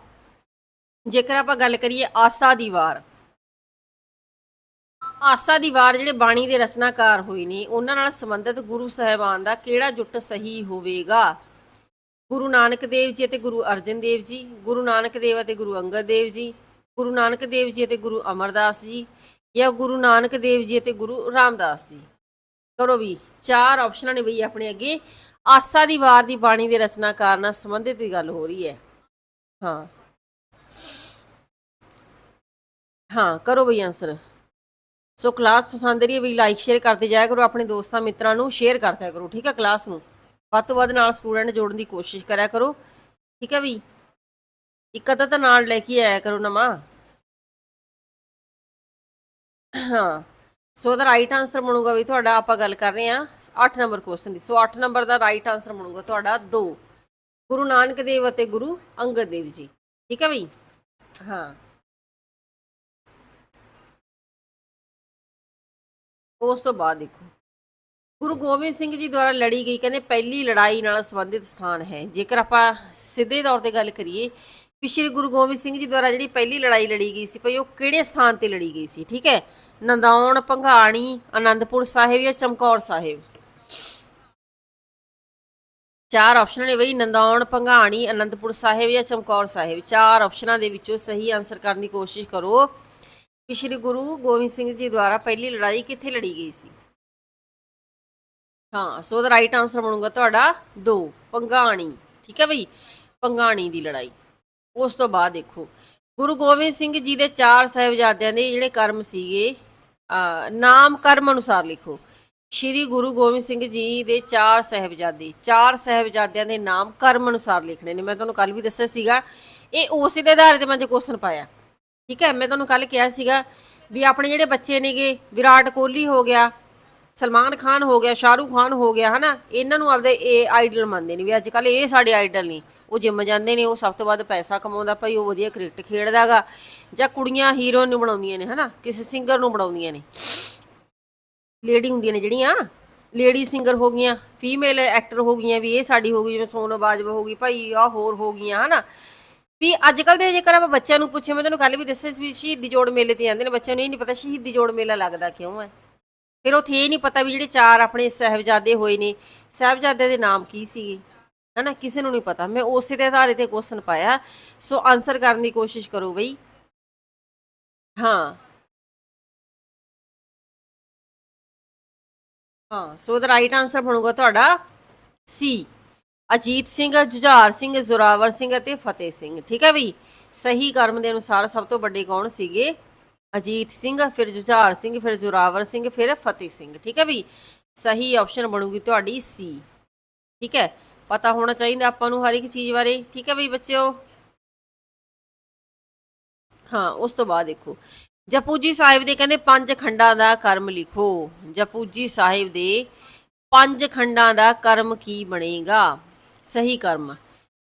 ਜੇਕਰ ਆਪਾਂ ਗੱਲ ਕਰੀਏ ਆਸਾ ਦੀ ਵਾਰ। ਆਸਾ ਦੀ ਵਾਰ ਜਿਹੜੇ ਬਾਣੀ ਦੇ ਰਚਨਾਕਾਰ ਹੋਏ ਨੇ, ਉਹਨਾਂ ਨਾਲ ਸੰਬੰਧਿਤ ਗੁਰੂ ਸਾਹਿਬਾਨ ਦਾ ਕਿਹੜਾ ਜੁੱਟ ਸਹੀ ਹੋਵੇਗਾ? ਗੁਰੂ ਨਾਨਕ ਦੇਵ ਜੀ ਅਤੇ ਗੁਰੂ ਅਰਜਨ ਦੇਵ ਜੀ, ਗੁਰੂ ਨਾਨਕ ਦੇਵ ਅਤੇ ਗੁਰੂ ਅੰਗਦ ਦੇਵ ਜੀ ਗੁਰੂ ਨਾਨਕ ਦੇਵ ਜੀ ਅਤੇ ਗੁਰੂ ਅਮਰਦਾਸ ਜੀ ਜਾਂ ਗੁਰੂ ਨਾਨਕ ਦੇਵ ਜੀ ਅਤੇ ਗੁਰੂ ਰਾਮਦਾਸ ਜੀ। ਕਰੋ ਵੀ ਚਾਰ ਆਪਸ਼ਨਾਂ ਨੇ ਬਈ ਆਪਣੇ ਅੱਗੇ। ਆਸਾ ਦੀ ਵਾਰ ਦੀ ਬਾਣੀ ਦੇ ਰਚਨਾਕਾਰ ਨਾਲ ਸੰਬੰਧਿਤ ਦੀ ਗੱਲ ਹੋ ਰਹੀ ਹੈ। ਹਾਂ। ਹਾਂ, ਕਰੋ ਬਈ ਆਨਸਰ ਸੋ ਕਲਾਸ ਪਸੰਦ ਰਹੀ ਹੈ ਵੀ ਲਾਈਕ ਸ਼ੇਅਰ ਕਰਦੇ ਜਾਇਆ ਕਰੋ ਆਪਣੇ ਦੋਸਤਾਂ, ਮਿੱਤਰਾਂ ਨੂੰ ਸ਼ੇਅਰ ਕਰਦਿਆ ਕਰੋ, ਠੀਕ ਹੈ ਕਲਾਸ ਨੂੰ। ਵੱਧ ਤੋਂ ਵੱਧ ਨਾਲ ਸਟੂਡੈਂਟ ਜੋੜਨ ਦੀ ਕੋਸ਼ਿਸ਼ ਕਰਿਆ ਕਰੋ। ਠੀਕ ਹੈ ਵੀ ਇੱਕ ਅੱਧਾ ਤਾਂ ਨਾਲ ਲੈ ਕੇ ਆਇਆ ਕਰੋ ਨਵਾਂ। ਹਾਂ, ਸੋ ਦਾ ਰਾਈਟ ਆਨਸਰ ਬਣੂਗਾ ਵੀ ਤੁਹਾਡਾ ਆਪਾਂ ਗੱਲ ਕਰ ਰਹੇ ਹਾਂ 8 ਨੰਬਰ ਕੁਐਸਚਨ ਦੀ। ਸੋ 8 ਨੰਬਰ ਦਾ ਰਾਈਟ ਆਨਸਰ ਬਣੂਗਾ ਤੁਹਾਡਾ 2 ਗੁਰੂ ਨਾਨਕ ਦੇਵ ਅਤੇ ਗੁਰੂ ਅੰਗਦ ਦੇਵ ਜੀ। ਠੀਕ ਹੈ ਬਈ? ਹਾਂ। ਉਸ ਤੋਂ ਬਾਅਦ ਦੇਖੋ। ਗੁਰੂ ਗੋਬਿੰਦ ਸਿੰਘ ਜੀ ਦੁਆਰਾ ਲੜੀ ਗਈ, ਕਹਿੰਦੇ ਪਹਿਲੀ ਲੜਾਈ ਨਾਲ ਸੰਬੰਧਿਤ ਸਥਾਨ ਹੈ। ਜੇਕਰ ਆਪਾਂ ਸਿੱਧੇ ਤੌਰ ਤੇ ਗੱਲ ਕਰੀਏ ਸ਼੍ਰੀ ਗੁਰੂ ਗੋਬਿੰਦ ਸਿੰਘ ਜੀ ਦੁਆਰਾ ਜਿਹੜੀ ਪਹਿਲੀ ਲੜਾਈ ਲੜੀ ਗਈ ਸੀ, ਭਈ ਉਹ ਕਿਹੜੇ ਸਥਾਨ ਤੇ ਲੜੀ ਗਈ ਸੀ, ਠੀਕ ਹੈ? ਨੰਦੌਣ, ਭੰਗਾਣੀ ਆਨੰਦਪੁਰ ਸਾਹਿਬ ਜਾਂ ਚਮਕੌਰ ਸਾਹਿਬ? ਚਾਰ ਆਪਸ਼ਨ ਨੇ ਬਈ, ਨੰਦੌਣ, ਭੰਗਾਣੀ ਆਨੰਦਪੁਰ ਸਾਹਿਬ ਜਾਂ ਚਮਕੌਰ ਸਾਹਿਬ। ਚਾਰ ਆਪਸ਼ਨਾਂ ਦੇ ਵਿੱਚੋਂ ਸਹੀ ਆਨਸਰ ਕਰਨ ਦੀ ਕੋਸ਼ਿਸ਼ ਕਰੋ ਕਿ ਸ਼੍ਰੀ ਗੁਰੂ ਗੋਬਿੰਦ ਸਿੰਘ ਜੀ ਦੁਆਰਾ ਪਹਿਲੀ ਲੜਾਈ ਕਿੱਥੇ ਲੜੀ ਗਈ ਸੀ? ਹਾਂ ਸੋ ਦਾ ਰਾਈਟ ਆਨਸਰ ਬਣੂਗਾ ਤੁਹਾਡਾ 2 ਪੰਗਾਣੀ ਠੀਕ ਹੈ ਬਈ? ਪੰਗਾਣੀ ਦੀ ਲੜਾਈ। ਉਸ ਤੋਂ ਬਾਅਦ ਦੇਖੋ, ਗੁਰੂ ਗੋਬਿੰਦ ਸਿੰਘ ਜੀ ਦੇ ਚਾਰ ਸਾਹਿਬਜ਼ਾਦਿਆਂ ਦੇ ਜਿਹੜੇ ਕਰਮ ਸੀਗੇ ਨਾਮ ਕਰਮ ਅਨੁਸਾਰ ਲਿਖੋ। ਸ਼੍ਰੀ ਗੁਰੂ ਗੋਬਿੰਦ ਸਿੰਘ ਜੀ ਦੇ ਚਾਰ ਸਾਹਿਬਜ਼ਾਦੇ, ਚਾਰ ਸਾਹਿਬਜ਼ਾਦਿਆਂ ਦੇ ਨਾਮ ਕਰਮ ਅਨੁਸਾਰ ਲਿਖਣੇ ਨੇ। ਮੈਂ ਤੁਹਾਨੂੰ ਕੱਲ ਵੀ ਦੱਸਿਆ ਸੀਗਾ, ਇਹ ਉਸੇ ਦੇ ਆਧਾਰ ਤੇ ਮੈਂ ਜੇ ਕੁਐਸਚਨ ਪਾਇਆ। ਠੀਕ ਹੈ, ਮੈਂ ਤੁਹਾਨੂੰ ਕੱਲ ਕਿਹਾ ਸੀਗਾ ਵੀ ਆਪਣੇ ਜਿਹੜੇ ਬੱਚੇ ਨੇਗੇ, ਵਿਰਾਟ ਕੋਹਲੀ ਹੋ ਗਿਆ, ਸਲਮਾਨ ਖਾਨ ਹੋ ਗਿਆ, ਸ਼ਾਹਰੂਖ ਖਾਨ ਹੋ ਗਿਆ, ਹਨਾ, ਇਹਨਾਂ ਨੂੰ ਆਪਦੇ ਇਹ ਆਈਡਲ ਮੰਨਦੇ ਨੇ ਵੀ ਅੱਜ ਕੱਲ ਇਹ ਸਾਡੇ ਆਈਡਲ ਨਹੀਂ ਉਹ ਜਿੰਮ ਜਾਂਦੇ ਨੇ, ਉਹ ਸਭ ਤੋਂ ਵੱਧ ਪੈਸਾ ਕਮਾਉਂਦਾ ਭਾਈ, ਉਹ ਵਧੀਆ ਕ੍ਰਿਕਟ ਖੇਡਦਾਗਾ ਜਾਂ ਕੁੜੀਆਂ ਹੀਰੋ ਨੂੰ ਬਣਾਉਂਦੀਆਂ ਨੇ, ਹਨਾ? ਕਿਸੇ ਸਿੰਗਰ ਨੂੰ ਬਣਾਉਂਦੀਆਂ ਨੇ। ਲੇਡੀ ਹੁੰਦੀਆਂ ਨੇ ਜਿਹੜੀਆਂ। ਲੇਡੀ ਸਿੰਗਰ ਹੋ ਗਈਆਂ, ਫੀਮੇਲ ਐਕਟਰ ਹੋ ਗਈਆਂ, ਵੀ ਇਹ ਸਾਡੀ ਹੋ ਗਈ, ਜਿਵੇਂ ਸੋਨਮ ਬਾਜਵਾ ਹੋ ਗਈ, ਭਾਈ ਆ ਹੋਰ ਹੋ ਗਈਆਂ, ਹਨਾ? ਵੀ ਅੱਜ ਕੱਲ ਦੇ ਜੇਕਰ ਆਪਾਂ ਬੱਚਿਆਂ ਨੂੰ ਪੁੱਛੇ ਮੈਂ ਤੁਹਾਨੂੰ ਕੱਲ ਵੀ ਦੱਸਿਆ ਸੀ ਵੀ ਸ਼ਹੀਦੀ ਜੋੜ ਮੇਲੇ ਤੇ ਜਾਂਦੇ ਨੇ ਬੱਚਿਆਂ ਨੂੰ, ਇਹ ਨਹੀਂ ਪਤਾ ਸ਼ਹੀਦੀ ਜੋੜ ਮੇਲਾ ਲੱਗਦਾ ਕਿਉਂ ਹੈ। ਫਿਰ ਉੱਥੇ ਇਹ ਨਹੀਂ ਪਤਾ ਵੀ ਜਿਹੜੇ ਚਾਰ ਆਪਣੇ ਸਾਹਿਬਜ਼ਾਦੇ ਹੋਏ ਨੇ ਸਾਹਿਬਜ਼ਾਦੇ ਦੇ ਨਾਮ ਕੀ ਸੀਗੇ। ਹਨਾ, ਕਿਸੇ ਨੂੰ ਨਹੀਂ ਪਤਾ। ਮੈਂ ਉਸੇ ਦੇ ਆਧਾਰ ਤੇ ਕੁਐਸਚਨ ਪਾਇਆ। ਸੋ ਆਨਸਰ ਕਰਨ ਦੀ ਕੋਸ਼ਿਸ਼ ਕਰੋ ਬਈ। ਹਾਂ। ਹਾਂ ਸੋ ਦਾ ਰਾਈਟ ਆਨਸਰ ਬਣੂਗਾ ਤੁਹਾਡਾ ਸੀ ਅਜੀਤ ਸਿੰਘ, ਜੁਝਾਰ ਸਿੰਘ, ਜ਼ੋਰਾਵਰ ਸਿੰਘ ਅਤੇ ਫਤਿਹ ਸਿੰਘ। ਠੀਕ ਹੈ ਬਈ? ਸਹੀ ਕਰਮ ਦੇ ਅਨੁਸਾਰ ਸਭ ਤੋਂ ਵੱਡੇ ਕੌਣ ਸੀਗੇ? ਅਜੀਤ ਸਿੰਘ, ਫਿਰ ਜੁਝਾਰ ਸਿੰਘ, ਫਿਰ ਜ਼ੋਰਾਵਰ ਸਿੰਘ, ਫਿਰ ਫਤਿਹ ਸਿੰਘ। ਠੀਕ ਹੈ ਵੀ ਸਹੀ ਆਪਸ਼ਨ ਬਣੂਗੀ ਤੁਹਾਡੀ ਸੀ ਠੀਕ ਹੈ? ਪਤਾ ਹੋਣਾ ਚਾਹੀਦਾ ਆਪਾਂ ਨੂੰ ਹਰ ਇੱਕ ਚੀਜ਼ ਬਾਰੇ, ਠੀਕ ਹੈ ਬਈ ਬੱਚਿਓ? ਹਾਂ, ਉਸ ਤੋਂ ਬਾਅਦ ਦੇਖੋ। ਜਪੂਜੀ ਸਾਹਿਬ ਦੇ ਕਹਿੰਦੇ ਪੰਜ ਖੰਡਾਂ ਦਾ ਕਰਮ ਲਿਖੋ। ਜਪੂਜੀ ਸਾਹਿਬ ਦੇ ਪੰਜ ਖੰਡਾਂ ਦਾ ਕਰਮ ਕੀ ਬਣੇਗਾ? ਸਹੀ ਕਰਮ।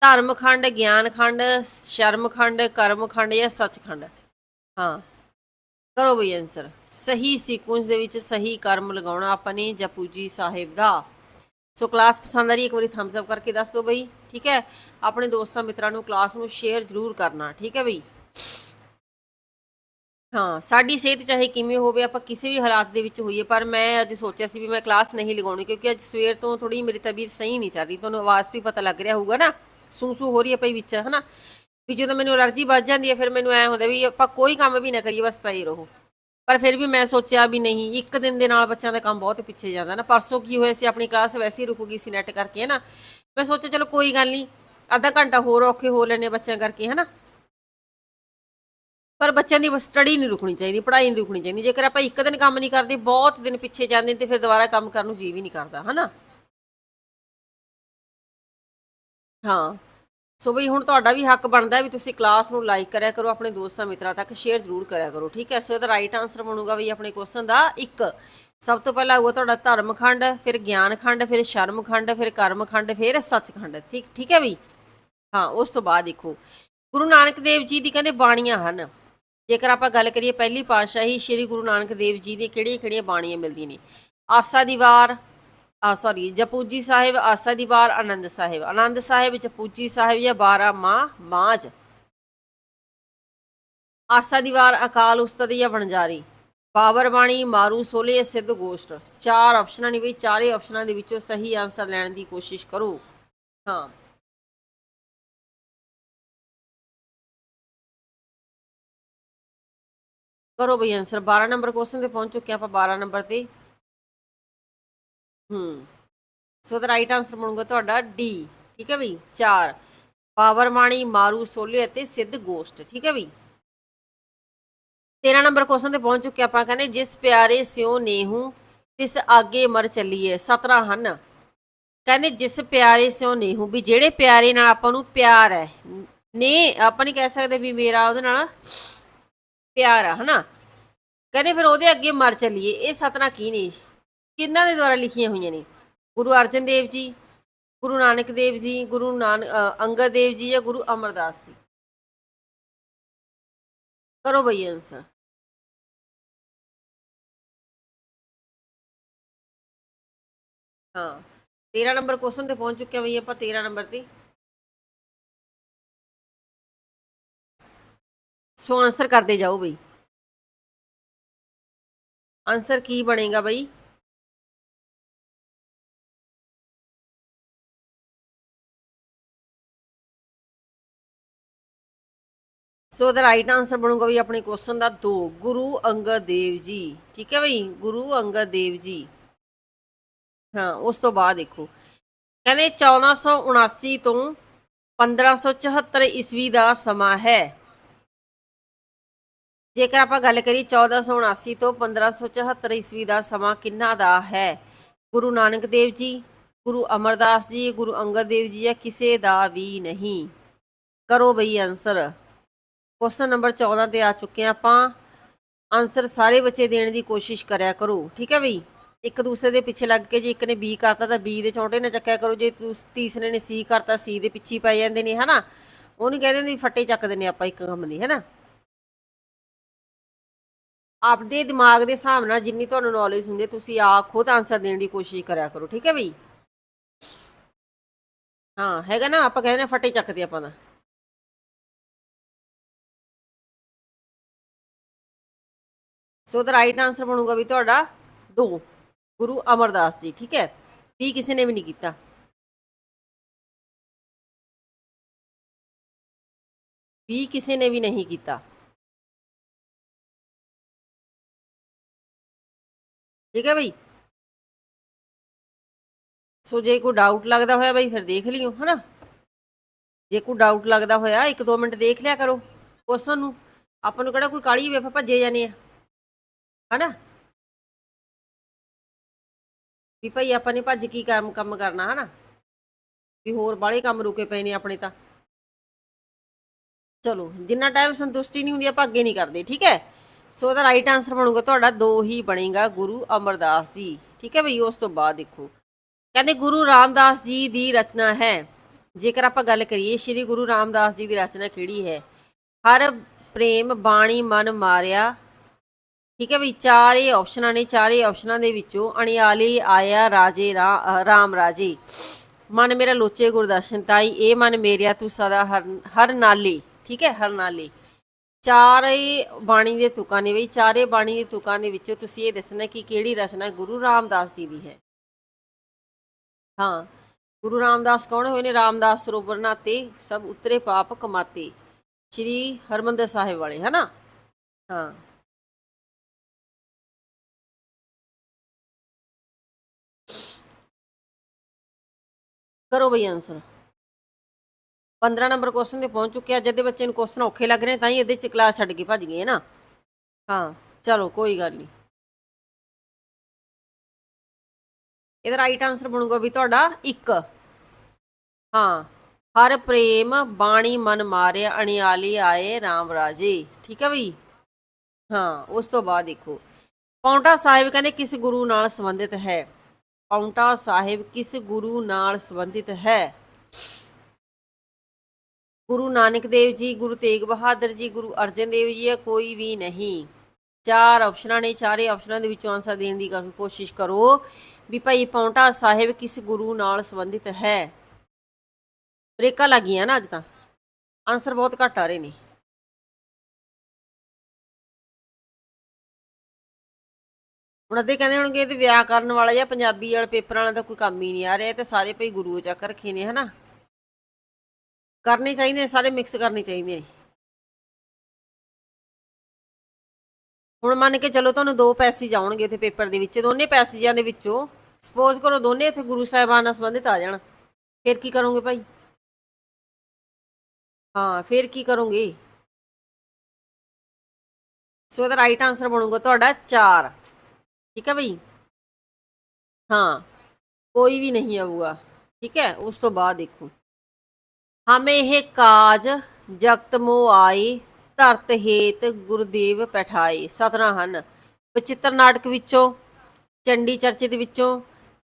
ਧਰਮ ਖੰਡ ਗਿਆਨ ਖੰਡ ਸ਼ਰਮ ਖੰਡ ਕਰਮ ਖੰਡ ਜਾਂ ਸੱਚ ਖੰਡ ਹਾਂ। ਕਰੋ ਬਈ ਆਨਸਰ ਸਹੀ ਸੀਕੁਐਂਸ ਦੇ ਵਿੱਚ ਸਹੀ ਕਰਮ ਲਗਾਉਣਾ ਆਪਾਂ ਨੇ ਜਪੂਜੀ ਸਾਹਿਬ ਦਾ। ਸੋ ਕਲਾਸ ਪਸੰਦ ਆ ਰਹੀ ਇੱਕ ਵਾਰੀ ਥੰਬਸ ਅਪ ਕਰਕੇ ਦੱਸ ਦਿਓ ਬਈ, ਠੀਕ ਹੈ? ਆਪਣੇ ਦੋਸਤਾਂ ਮਿੱਤਰਾਂ ਨੂੰ ਕਲਾਸ ਨੂੰ ਸ਼ੇਅਰ ਜ਼ਰੂਰ ਕਰਨਾ, ਠੀਕ ਹੈ ਬਈ? ਹਾਂ, ਸਾਡੀ ਸਿਹਤ ਚਾਹੇ ਕਿਵੇਂ ਹੋਵੇ, ਆਪਾਂ ਕਿਸੇ ਵੀ ਹਾਲਾਤ ਦੇ ਵਿੱਚ ਹੋਈਏ, ਪਰ ਮੈਂ ਅੱਜ ਸੋਚਿਆ ਸੀ ਵੀ ਮੈਂ ਕਲਾਸ ਨਹੀਂ ਲਗਾਉਣੀ, ਕਿਉਂਕਿ ਅੱਜ ਸਵੇਰ ਤੋਂ ਥੋੜੀ ਮੇਰੀ ਤਬੀਅਤ ਸਹੀ ਨਹੀਂ ਚੱਲ ਰਹੀ ਤੁਹਾਨੂੰ ਆਵਾਜ਼ ਤੋਂ ਹੀ ਪਤਾ ਲੱਗ ਰਿਹਾ ਹੋਊਗਾ ਨਾ, ਸੂ ਸੂ ਹੋ ਰਹੀ ਹੈ ਪਈ ਵਿੱਚ, ਹਨਾ? ਵੀ ਜਦੋਂ ਮੈਨੂੰ ਅਲਰਜੀ ਵੱਜ ਜਾਂਦੀ ਹੈ, ਫਿਰ ਮੈਨੂੰ ਐ ਹੁੰਦਾ ਵੀ ਆਪਾਂ ਕੋਈ ਕੰਮ ਵੀ ਨਾ ਕਰੀਏ, ਬਸ ਪਏ ਰਹੋ। ਪਰ ਫਿਰ ਵੀ ਮੈਂ ਸੋਚਿਆ ਵੀ ਨਹੀਂ, ਇੱਕ ਦਿਨ ਦੇ ਨਾਲ ਬੱਚਿਆਂ ਦਾ ਕੰਮ ਬਹੁਤ ਪਿੱਛੇ ਜਾਂਦਾ ਨਾ। ਪਰਸੋਂ ਕੀ ਹੋਇਆ ਸੀ, ਆਪਣੀ ਕਲਾਸ ਵੈਸੇ ਹੀ ਰੁਕ ਗਈ ਸੀ ਨੈਟ ਕਰਕੇ ਨਾ ਮੈਂ ਸੋਚਿਆ ਚਲੋ ਕੋਈ ਗੱਲ ਨਹੀਂ, ਅੱਧਾ ਘੰਟਾ ਹੋਰ ਔਖੇ ਹੋ ਲੈਣੇ ਬੱਚਿਆਂ ਕਰਕੇ, ਹਨਾ। ਪਰ ਬੱਚਿਆਂ ਦੀ ਸਟੱਡੀ ਨਹੀਂ ਰੁਕਣੀ ਚਾਹੀਦੀ, ਪੜ੍ਹਾਈ ਨਹੀਂ ਰੁਕਣੀ ਚਾਹੀਦੀ। ਜੇਕਰ ਆਪਾਂ ਇੱਕ ਦਿਨ ਕੰਮ ਨਹੀਂ ਕਰਦੇ, ਬਹੁਤ ਦਿਨ ਪਿੱਛੇ ਜਾਂਦੇ ਤੇ ਫਿਰ ਦੁਬਾਰਾ ਕੰਮ ਕਰਨ ਨੂੰ ਜੀ ਵੀ ਨਹੀਂ ਕਰਦਾ, ਹਨਾ। ਹਾਂ। ਸੋ ਬਈ ਹੁਣ ਤੁਹਾਡਾ ਵੀ ਹੱਕ ਬਣਦਾ ਵੀ ਤੁਸੀਂ ਕਲਾਸ ਨੂੰ ਲਾਈਕ ਕਰਿਆ ਕਰੋ, ਆਪਣੇ ਦੋਸਤਾਂ ਮਿੱਤਰਾਂ ਤੱਕ ਸ਼ੇਅਰ ਜ਼ਰੂਰ ਕਰਿਆ ਕਰੋ, ਠੀਕ ਹੈ? ਸੋ ਇਹਦਾ ਰਾਈਟ ਆਨਸਰ ਬਣੂਗਾ ਵੀ ਆਪਣੇ ਕੁਐਸਚਨ ਦਾ ਇੱਕ। ਸਭ ਤੋਂ ਪਹਿਲਾਂ ਆਊਗਾ ਤੁਹਾਡਾ ਧਰਮ ਖੰਡ, ਫਿਰ ਗਿਆਨ ਖੰਡ, ਫਿਰ ਸ਼ਰਮ ਖੰਡ, ਫਿਰ ਕਰਮ ਖੰਡ, ਫਿਰ ਸੱਚ ਖੰਡ, ਠੀਕ ਠੀਕ ਹੈ ਬਈ? ਹਾਂ, ਉਸ ਤੋਂ ਬਾਅਦ ਦੇਖੋ। ਗੁਰੂ ਨਾਨਕ ਦੇਵ ਜੀ ਦੀ ਕਹਿੰਦੇ ਬਾਣੀਆਂ ਹਨ। ਜੇਕਰ ਆਪਾਂ ਗੱਲ ਕਰੀਏ ਪਹਿਲੀ ਪਾਤਸ਼ਾਹੀ, ਸ੍ਰੀ ਗੁਰੂ ਨਾਨਕ ਦੇਵ ਜੀ ਦੀਆਂ ਕਿਹੜੀਆਂ-ਕਿਹੜੀਆਂ ਬਾਣੀਆਂ ਮਿਲਦੀਆਂ ਨੇ? ਆਸਾ ਦੀ ਵਾਰ ਆ ਸੌਰੀ ਜਪੂਜੀ ਸਾਹਿਬ, ਆਸਾ ਦੀ ਵਾਰ, ਆਨੰਦ ਸਾਹਿਬ। ਆਨੰਦ ਸਾਹਿਬ ਜਪੂਜੀ ਸਾਹਿਬ ਜਾਂ 12 ਮਾਹ ਮਾਜ ਆਸਾ ਦੀ ਵਾਰ, ਅਕਾਲ ਉਸਤਤ ਜਾਂ ਵਣਜਾਰੀ। ਬਾਬਰ ਬਾਣੀ, ਮਾਰੂ ਸੋਲੇ, ਸਿੱਧ ਗੋਸ਼ਟ। ਚਾਰ ਆਪਸ਼ਨਾਂ ਨੇ ਵੀ, ਚਾਰੇ ਆਪਸ਼ਨਾਂ ਦੇ ਵਿੱਚੋਂ ਸਹੀ ਆਨਸਰ ਲੈਣ ਦੀ ਕੋਸ਼ਿਸ਼ ਕਰੋ। ਹਾਂ। ਕਰੋ ਬਈ ਆਨਸਰ 12 ਨੰਬਰ ਕੁਐਸਚਨ ਤੇ ਪਹੁੰਚ ਚੁੱਕੇ ਆਪਾਂ 12 ਨੰਬਰ ਤੇ। ਹੂੰ। ਸੋ ਦਾ ਰਾਈਟ ਆਨਸਰ ਬਣੂਗਾ ਤੁਹਾਡਾ ਡੀ ਠੀਕ ਹੈ ਬਈ 4 ਪਾਵਰਮਾਣੀ ਮਾਰੂ, ਸੋਲੇ ਅਤੇ ਸਿੱਧ ਗੋਸ਼ਟ, ਠੀਕ ਹੈ ਬਈ 13 ਨੰਬਰ ਕੁਐਸਚਨ ਤੇ ਪਹੁੰਚ ਚੁੱਕੇ ਆਪਾਂ, ਕਹਿੰਦੇ ਜਿਸ ਪਿਆਰੇ ਸਿਉ ਨੇਹੂ, ਤਿਸ ਆਗੇ ਮਰ ਚੱਲੀਏ 17 ਹਨ। ਕਹਿੰਦੇ ਜਿਸ ਪਿਆਰੇ ਸਿਉ ਨੇਹੂ, ਵੀ ਜਿਹੜੇ ਪਿਆਰੇ ਨਾਲ ਆਪਾਂ ਨੂੰ ਪਿਆਰ ਹੈ, ਨੇ ਆਪਾਂ ਨਹੀਂ ਕਹਿ ਸਕਦੇ ਵੀ ਮੇਰਾ ਉਹਦੇ ਨਾਲ ਪਿਆਰ ਆ, ਹਨਾ? ਕਹਿੰਦੇ ਫਿਰ ਉਹਦੇ ਅੱਗੇ ਮਰ ਚੱਲੀਏ, ਇਹ ਸਤਨਾ ਕੀ ਨੇ? ਕਿਹਨਾਂ ਦੇ ਦੁਆਰਾ ਲਿਖੀਆਂ ਹੋਈਆਂ ਨੇ? ਗੁਰੂ ਅਰਜਨ ਦੇਵ ਜੀ, ਗੁਰੂ ਨਾਨਕ ਦੇਵ ਜੀ, ਗੁਰੂ ਨਾਨਕ ਅੰਗਦ ਦੇਵ ਜੀ ਜਾਂ ਗੁਰੂ ਅਮਰਦਾਸ ਜੀ? ਕਰੋ ਬਈ ਆਨਸਰ ਹਾਂ 13 ਨੰਬਰ ਕੁਐਸਚਨ ਤੇ ਪਹੁੰਚ ਚੁੱਕੇ ਹਾਂ ਬਈ ਆਪਾਂ 13 ਨੰਬਰ ਤੇ। ਸੋ ਆਨਸਰ ਕਰਦੇ ਜਾਓ ਬਈ। ਆਨਸਰ ਕੀ ਬਣੇਗਾ ਬਈ? ਸੋ ਦਾ ਰਾਈਟ ਆਨਸਰ ਬਣੂਗਾ ਵੀ ਆਪਣੇ ਕੁਐਸਚਨ ਦਾ 2 ਗੁਰੂ ਅੰਗਦ ਦੇਵ ਜੀ। ਠੀਕ ਹੈ ਬਈ? ਗੁਰੂ ਅੰਗਦ ਦੇਵ ਜੀ। ਹਾਂ, ਉਸ ਤੋਂ ਬਾਅਦ ਦੇਖੋ। ਕਹਿੰਦੇ 1479 ਤੋਂ 1574 ਈਸਵੀ ਦਾ ਸਮਾਂ ਹੈ। ਜੇਕਰ ਆਪਾਂ ਗੱਲ ਕਰੀ 1479 ਤੋਂ 1574 ਈਸਵੀ ਦਾ ਸਮਾਂ ਕਿੰਨਾ ਦਾ ਹੈ? ਗੁਰੂ ਨਾਨਕ ਦੇਵ ਜੀ, ਗੁਰੂ ਅਮਰਦਾਸ ਜੀ, ਗੁਰੂ ਅੰਗਦ ਦੇਵ ਜੀ ਜਾਂ ਕਿਸੇ ਦਾ ਵੀ ਨਹੀਂ। ਕਰੋ ਬਈ ਆਨਸਰ ਕੁਐਸਚਨ ਨੰਬਰ 14 ਤੇ ਆ ਚੁੱਕੇ ਹਾਂ ਆਪਾਂ। ਆਨਸਰ ਸਾਰੇ ਬੱਚੇ ਦੇਣ ਦੀ ਕੋਸ਼ਿਸ਼ ਕਰਿਆ ਕਰੋ, ਠੀਕ ਹੈ ਬਈ? ਇੱਕ ਦੂਸਰੇ ਦੇ ਪਿੱਛੇ ਲੱਗ ਕੇ ਜੇ ਇੱਕ ਨੇ ਬੀ ਕਰਤਾ ਤਾਂ ਬੀ ਦੇ ਛੋਟੇ ਨੇ ਚੱਕਿਆ ਕਰੋ, ਜੇ ਤੁਸ- ਤੀਸਰੇ ਨੇ ਸੀ ਕਰਤਾ ਸੀ ਦੇ ਪਿੱਛੇ ਪੈ ਜਾਂਦੇ ਨੇ, ਹਨਾ? ਉਹ ਨਹੀਂ ਕਹਿੰਦੇ ਵੀ ਫੱਟੇ ਚੱਕਦੇ ਨੇ ਆਪਾਂ ਇੱਕ ਕੰਮ ਦੀ, ਹੈਨਾ? ਆਪਦੇ ਦਿਮਾਗ ਦੇ ਹਿਸਾਬ ਨਾਲ ਜਿੰਨੀ ਤੁਹਾਨੂੰ ਨੌਲੇਜ ਹੁੰਦੀ ਤੁਸੀਂ ਆ ਖੁਦ ਆਨਸਰ ਦੇਣ ਦੀ ਕੋਸ਼ਿਸ਼ ਕਰਿਆ ਕਰੋ, ਠੀਕ ਹੈ ਬਈ? ਹਾਂ, ਹੈਗਾ ਨਾ? ਆਪਾਂ ਕਹਿੰਦੇ ਨੇ ਫੱਟੇ ਚੱਕਦੇ ਆਪਾਂ ਦਾ ਸੋ ਦਾ ਰਾਈਟ ਆਨਸਰ ਬਣੂਗਾ ਵੀ ਤੁਹਾਡਾ 2 ਗੁਰੂ ਅਮਰਦਾਸ ਜੀ, ਠੀਕ ਹੈ? ਵੀ ਕਿਸੇ ਨੇ ਵੀ ਨਹੀਂ ਕੀਤਾ। ਵੀ ਕਿਸੇ ਨੇ ਵੀ ਨਹੀਂ ਕੀਤਾ। ਠੀਕ ਹੈ ਬਈ? ਸੋ ਜੇ ਕੋਈ ਡਾਊਟ ਲੱਗਦਾ ਹੋਇਆ ਬਈ, ਫਿਰ ਦੇਖ ਲਿਓ, ਹਨਾ? ਜੇ ਕੋਈ ਡਾਊਟ ਲੱਗਦਾ ਹੋਇਆ, ਇੱਕ ਦੋ ਮਿੰਟ ਦੇਖ ਲਿਆ ਕਰੋ ਕੁਐਸਚਨ ਨੂੰ ਆਪਾਂ ਨੂੰ ਕਿਹੜਾ ਕੋਈ ਕਾਲੀ ਵੇਫ ਭੱਜੇ ਜਾਣੇ ਆ ਹਨਾ? ਵੀ ਭਾਈ ਆਪਾਂ ਨੇ ਭੱਜ ਕੀ ਕੰਮ ਕੰਮ ਕਰਨਾ ਹਨਾ? ਵੀ ਹੋਰ ਬਾਲੇ ਕੰਮ ਰੁਕੇ ਪਏ ਨੇ ਆਪਣੇ ਤਾਂ। ਚਲੋ, ਜਿੰਨਾ ਟਾਈਮ ਸੰਤੁਸ਼ਟੀ ਨਹੀਂ ਹੁੰਦੀ, ਆਪਾਂ ਅੱਗੇ ਨਹੀਂ ਕਰਦੇ, ਠੀਕ ਹੈ? ਸੋ ਦਾ ਰਾਈਟ ਆਨਸਰ ਬਣੂਗਾ ਤੁਹਾਡਾ, ਦੋ ਹੀ ਬਣੇਗਾ ਗੁਰੂ ਅਮਰਦਾਸ ਜੀ, ਠੀਕ ਹੈ ਬਈ ਉਸ ਤੋਂ ਬਾਅਦ ਦੇਖੋ। ਕਹਿੰਦੇ ਗੁਰੂ ਰਾਮਦਾਸ ਜੀ ਦੀ ਰਚਨਾ ਹੈ। ਜੇਕਰ ਆਪਾਂ ਗੱਲ ਕਰੀਏ, ਸ੍ਰੀ ਗੁਰੂ ਰਾਮਦਾਸ ਜੀ ਦੀ ਰਚਨਾ ਕਿਹੜੀ ਹੈ? ਹਰ ਪ੍ਰੇਮ ਬਾਣੀ ਮਨ ਮਾਰਿਆ ਠੀਕ ਹੈ ਵੀ ਚਾਰੇ ਆਪਸ਼ਨਾਂ ਨੇ, ਚਾਰੇ ਆਪਸ਼ਨਾਂ ਦੇ ਵਿੱਚੋਂ ਅਣਿਆਲੀ, ਆਇਆ, ਰਾਜੇ ਰਾਮ, ਰਾਜੇ। ਮਨ ਮੇਰਾ ਲੋਚੇ ਗੁਰਦਰਸ਼ਨ ਤਾਈ, ਇਹ ਮਨ ਮੇਰਿਆ ਤੂੰ ਸਦਾ ਹਰ ਹਰ ਨਾਲੇ, ਠੀਕ ਹੈ, ਹਰ ਨਾਲੇ। ਚਾਰੇ ਬਾਣੀ ਦੇ ਤੁਕਾਂ ਨੇ ਬਈ, ਚਾਰੇ ਬਾਣੀ ਦੇ ਤੁਕਾਂ ਦੇ ਵਿੱਚੋਂ ਤੁਸੀਂ ਇਹ ਦੱਸਣਾ ਕਿ ਕਿਹੜੀ ਰਚਨਾ ਗੁਰੂ ਰਾਮਦਾਸ ਜੀ ਦੀ ਹੈ। ਹਾਂ, ਗੁਰੂ ਰਾਮਦਾਸ ਕੌਣ ਹੋਏ ਨੇ? ਰਾਮਦਾਸ ਸਰੋਵਰ ਨਾਤੇ ਸਭ ਉਤਰੇ ਪਾਪ ਕਮਾਤੇ, ਸ਼੍ਰੀ ਹਰਮੰਦਰ ਸਾਹਿਬ ਵਾਲੇ, ਹਨਾ? ਹਾਂ। ਕਰੋ ਬਈ ਆਨਸਰ 15 ਨੰਬਰ ਕੁਐਸਚਨ ਤੇ ਪਹੁੰਚ ਚੁੱਕੇ ਆ ਜਦ ਬੱਚੇ ਨੂੰ ਕੁਐਸਚਨ ਔਖੇ ਲੱਗ ਰਹੇ ਤਾਂ ਹੀ ਇਹਦੇ ਚ ਕਲਾਸ ਛੱਡ ਕੇ ਭੱਜ ਗਏ ਨਾ। ਹਾਂ, ਚਲੋ, ਕੋਈ ਗੱਲ ਨਹੀਂ ਇਹਦਾ ਰਾਈਟ ਆਨਸਰ ਬਣੂਗਾ ਵੀ ਤੁਹਾਡਾ 1 ਹਾਂ, ਹਰ ਪ੍ਰੇਮ ਬਾਣੀ ਮਨ ਮਾਰਿਆ, ਅਣਿਆਲੀ ਆਏ RAM ਰਾਜੇ। ਠੀਕ ਹੈ ਬਈ? ਹਾਂ, ਉਸ ਤੋਂ ਬਾਅਦ ਦੇਖੋ। ਪੌਂਟਾ ਸਾਹਿਬ ਕਹਿੰਦੇ, ਕਿਸ ਗੁਰੂ ਨਾਲ ਸੰਬੰਧਿਤ ਹੈ? ਪਾਉਂਟਾ ਸਾਹਿਬ ਕਿਸ ਗੁਰੂ ਨਾਲ ਸੰਬੰਧਿਤ ਹੈ? ਗੁਰੂ ਨਾਨਕ ਦੇਵ ਜੀ, ਗੁਰੂ ਤੇਗ ਬਹਾਦਰ ਜੀ, ਗੁਰੂ ਅਰਜਨ ਦੇਵ ਜੀ ਜਾਂ ਕੋਈ ਵੀ ਨਹੀਂ। ਚਾਰ ਆਪਸ਼ਨਾਂ ਨੇ, ਚਾਰੇ ਆਪਸ਼ਨਾਂ ਦੇ ਵਿੱਚੋਂ ਆਨਸਰ ਦੇਣ ਦੀ ਕੋਸ਼ਿਸ਼ ਕਰੋ ਵੀ ਭਾਈ ਪੌਂਟਾ ਸਾਹਿਬ ਕਿਸ ਗੁਰੂ ਨਾਲ ਸੰਬੰਧਿਤ ਹੈ? ਬ੍ਰੇਕਾਂ ਲੱਗੀਆਂ ਨਾ ਅੱਜ ਤਾਂ। ਆਨਸਰ ਬਹੁਤ ਘੱਟ ਆ ਰਹੇ ਨੇ। ਹੁਣ ਅੱਧੇ ਕਹਿੰਦੇ ਹੋਣਗੇ ਇਹਦੇ ਵਿਆਹ ਕਰਨ ਵਾਲਾ ਜਾਂ ਪੰਜਾਬੀ ਵਾਲੇ ਪੇਪਰ ਵਾਲਾ ਤਾਂ ਕੋਈ ਕੰਮ ਹੀ ਨਹੀਂ ਆ ਰਿਹਾ, ਇਹ ਤੇ ਸਾਰੇ ਭਈ ਗੁਰੂ ਚੱਕ ਰੱਖੇ ਨੇ, ਹਨਾ? ਕਰਨੇ ਚਾਹੀਦੇ ਸਾਰੇ ਮਿਕਸ ਕਰਨੇ ਚਾਹੀਦੇ ਨੇ ਹੁਣ ਮੰਨ ਕੇ ਚਲੋ ਤੁਹਾਨੂੰ ਦੋ ਪੈਸੇਜ ਆਉਣਗੇ ਇੱਥੇ ਪੇਪਰ ਦੇ ਵਿੱਚ, ਦੋਨੇ ਪੈਸੇਜਾਂ ਦੇ ਵਿੱਚੋਂ ਸਪੋਜ਼ ਕਰੋ ਦੋਨੇ ਇੱਥੇ ਗੁਰੂ ਸਾਹਿਬਾਨ ਨਾਲ ਸੰਬੰਧਿਤ ਆ ਜਾਣ, ਫਿਰ ਕੀ ਕਰੋਗੇ ਭਾਈ? ਹਾਂ, ਫਿਰ ਕੀ ਕਰੋਗੇ? ਸੋ ਇਹਦਾ ਰਾਈਟ ਆਨਸਰ ਬਣੂਗਾ ਤੁਹਾਡਾ 4 ਠੀਕ ਹੈ ਭਾਈ ਹਾਂ, ਕੋਈ ਵੀ ਨਹੀਂ ਆਊਗਾ, ਠੀਕ ਹੈ? ਉਸ ਤੋਂ ਬਾਅਦ ਦੇਖੋ। ਹਮੇ ਇਹ ਕਾਜ ਜਗਤ ਮੋ ਆਏ, ਧਰਤ ਹੇਤ ਗੁਰਦੇਵ ਪੈਠਾਏ। ਸਤਨਾ ਹਨ। ਬਚਿੱਤਰ ਨਾਟਕ ਵਿੱਚੋਂ, ਚੰਡੀ ਚਰਚੇ ਦੇ ਵਿੱਚੋਂ,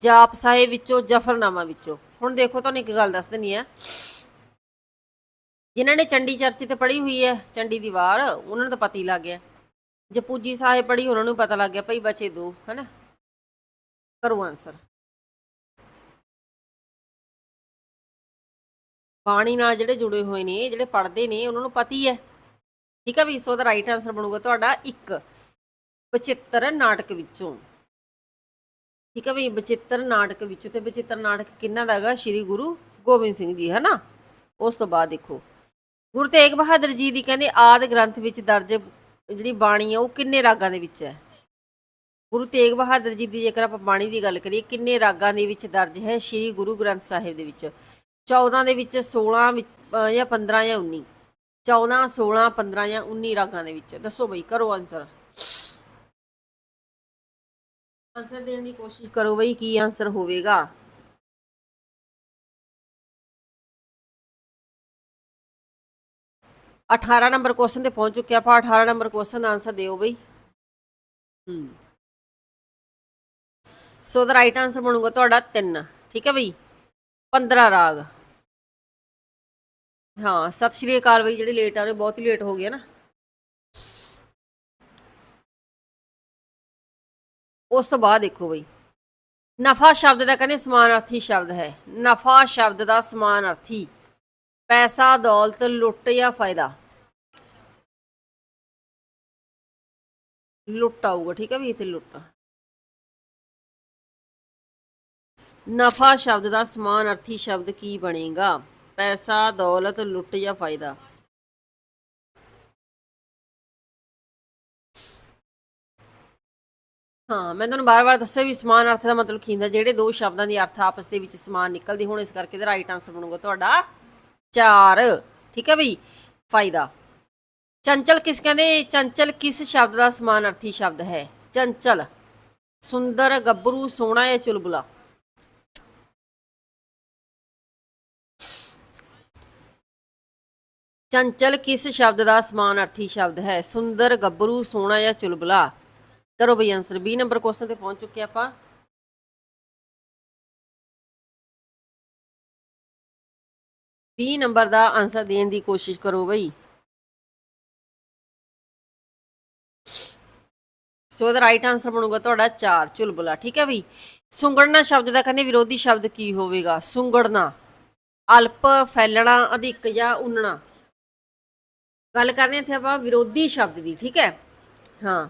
ਜਾਪ ਸਾਹਿਬ ਵਿੱਚੋਂ, ਜਫਰਨਾਮਾ ਵਿੱਚੋਂ। ਹੁਣ ਦੇਖੋ, ਤੁਹਾਨੂੰ ਇੱਕ ਗੱਲ ਦੱਸ ਦਿੰਨੀ ਆ ਜਿਨ੍ਹਾਂ ਨੇ ਚੰਡੀ ਚਰਚੇ ਤੇ ਪੜ੍ਹੀ ਹੋਈ ਹੈ, ਚੰਡੀ ਦੀ ਵਾਰ ਉਹਨਾਂ ਨੂੰ ਤਾਂ ਪਤਾ ਹੀ ਲੱਗ ਗਿਆ। ਜੇ ਪੂਜੀ ਸਾਹਿਬ ਪੜ੍ਹੀ ਉਹਨਾਂ ਨੂੰ ਪਤਾ ਲੱਗ ਗਿਆ ਭਾਈ ਬਚੇ ਦੋ, ਹੈਨਾ? ਕਰੋ ਆਨਸਰ ਬਾਣੀ ਨਾਲ ਜਿਹੜੇ ਜੁੜੇ ਹੋਏ ਨੇ, ਜਿਹੜੇ ਪੜ੍ਹਦੇ ਨੇ, ਉਹਨਾਂ ਨੂੰ ਪਤਾ ਹੈ ਠੀਕ ਹੈ ਵੀ ਸੋ ਦਾ ਰਾਈਟ ਆਨਸਰ ਬਣੂਗਾ ਤੁਹਾਡਾ 1 ਬਚਿੱਤਰ ਨਾਟਕ ਵਿੱਚੋਂ। ਠੀਕ ਹੈ ਵੀ ਬਚਿੱਤਰ ਨਾਟਕ ਵਿੱਚੋਂ ਤੇ ਬਚਿੱਤਰ ਨਾਟਕ ਕਿੰਨਾ ਦਾ ਹੈਗਾ? ਸ੍ਰੀ ਗੁਰੂ ਗੋਬਿੰਦ ਸਿੰਘ ਜੀ ਹੈ ਨਾ ਉਸ ਤੋਂ ਬਾਅਦ ਦੇਖੋ। ਗੁਰੂ ਤੇਗ ਬਹਾਦਰ ਜੀ ਦੀ ਕਹਿੰਦੇ ਆਦ ਗ੍ਰੰਥ ਵਿੱਚ ਦਰਜ ਜਿਹੜੀ ਬਾਣੀ ਹੈ ਉਹ ਕਿੰਨੇ ਰਾਗਾਂ ਦੇ ਵਿੱਚ ਹੈ? ਗੁਰੂ ਤੇਗ ਬਹਾਦਰ ਜੀ ਦੀ ਜੇਕਰ ਆਪਾਂ ਬਾਣੀ ਦੀ ਗੱਲ ਕਰੀਏ, ਕਿੰਨੇ ਰਾਗਾਂ ਦੇ ਵਿੱਚ ਦਰਜ ਹੈ ਸ੍ਰੀ ਗੁਰੂ ਗ੍ਰੰਥ ਸਾਹਿਬ ਦੇ ਵਿੱਚ? 14 ਦੇ ਵਿੱਚ 16 ਜਾਂ 15 ਜਾਂ 19 14 16 15 ਜਾਂ 19 ਰਾਗਾਂ ਦੇ ਵਿੱਚ। ਦੱਸੋ ਬਈ, ਕਰੋ ਆਨਸਰ ਆਨਸਰ ਦੇਣ ਦੀ ਕੋਸ਼ਿਸ਼ ਕਰੋ ਬਈ, ਕੀ ਆਨਸਰ ਹੋਵੇਗਾ? ਅਠਾਰਾਂ ਨੰਬਰ ਕੁਐਸਚਨ ਤੇ ਪਹੁੰਚ ਚੁੱਕੇ ਆਪਾਂ 18 ਨੰਬਰ ਕੁਐਸਚਨ ਦਾ ਆਨਸਰ ਦਿਓ ਬਈ। ਹੂੰ। ਸੋ ਦਾ ਰਾਈਟ ਆਨਸਰ ਬਣੂਗਾ ਤੁਹਾਡਾ 3 ਠੀਕ ਹੈ ਬਈ? 15 ਰਾਗ। ਹਾਂ, ਸਤਿ ਸ਼੍ਰੀ ਅਕਾਲ ਬਈ, ਜਿਹੜੇ ਲੇਟ ਆ ਰਹੇ, ਬਹੁਤ ਹੀ ਲੇਟ ਹੋ ਗਏ ਨਾ। ਉਸ ਤੋਂ ਬਾਅਦ ਦੇਖੋ ਬਈ। ਨਫਾ ਸ਼ਬਦ ਦਾ ਕਹਿੰਦੇ ਸਮਾਨਾਰਥੀ ਸ਼ਬਦ ਹੈ। ਨਫਾ ਸ਼ਬਦ ਦਾ ਸਮਾਨਾਰਥੀ। ਪੈਸਾ, ਦੌਲਤ, ਲੁੱਟ ਜਾਂ ਫਾਇਦਾ। ਲੁੱਟ ਆਊਗਾ, ਠੀਕ ਹੈ ਵੀ ਇੱਥੇ ਲੁੱਟ ਨਫਾ ਸ਼ਬਦ ਦਾ ਸਮਾਨਾਰਥੀ ਸ਼ਬਦ ਕੀ ਬਣੇਗਾ? ਪੈਸਾ, ਦੌਲਤ, ਲੁੱਟ ਜਾਂ ਫਾਇਦਾ? ਹਾਂ, ਮੈਂ ਤੁਹਾਨੂੰ ਬਾਰ-ਬਾਰ ਦੱਸਿਆ ਵੀ ਸਮਾਨ ਅਰਥ ਦਾ ਮਤਲਬ ਕੀ ਹੁੰਦਾ, ਜਿਹੜੇ ਦੋ ਸ਼ਬਦਾਂ ਦੀ ਅਰਥ ਆਪਸ ਦੇ ਵਿੱਚ ਸਮਾਨ ਨਿਕਲਦੇ ਹੋਣ, ਇਸ ਕਰਕੇ ਇਹਦਾ ਰਾਈਟ ਆਨਸਰ ਬਣੂਗਾ ਤੁਹਾਡਾ 4 ਠੀਕ ਹੈ ਬਈ ਫਾਇਦਾ। ਚੰਚਲ ਕਿਸ ਕਹਿੰਦੇ, ਚੰਚਲ ਕਿਸ ਸ਼ਬਦ ਦਾ ਸਮਾਨ ਅਰਥੀ ਸ਼ਬਦ ਹੈ? ਚੰਚਲ, ਸੁੰਦਰ, ਗੱਭਰੂ, ਸੋਹਣਾ ਜਾਂ ਚੁਲਬੁਲਾ? ਚੰਚਲ ਕਿਸ ਸ਼ਬਦ ਦਾ ਸਮਾਨ ਅਰਥੀ ਸ਼ਬਦ ਹੈ? ਸੁੰਦਰ, ਗੱਭਰੂ, ਸੋਹਣਾ ਜਾਂ ਚੁਲਬੁਲਾ? ਕਰੋ ਬਈ ਆਨਸਰ 20 ਨੰਬਰ ਕੁਐਸਚਨ ਤੇ ਪਹੁੰਚ ਚੁੱਕੇ ਆਪਾਂ। ਵੀਹ ਨੰਬਰ ਦਾ ਆਨਸਰ ਦੇਣ ਦੀ ਕੋਸ਼ਿਸ਼ ਕਰੋ ਬਈ। ਸੋ ਇਹਦਾ ਰਾਈਟ ਆਨਸਰ ਬਣੂਗਾ ਤੁਹਾਡਾ 4 ਚੁਲਬੁਲਾ, ਠੀਕ ਹੈ ਬਈ? ਸੁੰਗੜਨਾ ਸ਼ਬਦ ਦਾ ਕਹਿੰਦੇ ਵਿਰੋਧੀ ਸ਼ਬਦ ਕੀ ਹੋਵੇਗਾ? ਸੁੰਗੜਨਾ, ਅਲਪ, ਫੈਲਣਾ, ਅਧਿਕ ਜਾਂ ਉਨਣਾ। ਗੱਲ ਕਰਨੀ ਇੱਥੇ ਆਪਾਂ ਵਿਰੋਧੀ ਸ਼ਬਦ ਦੀ, ਠੀਕ ਹੈ? ਹਾਂ,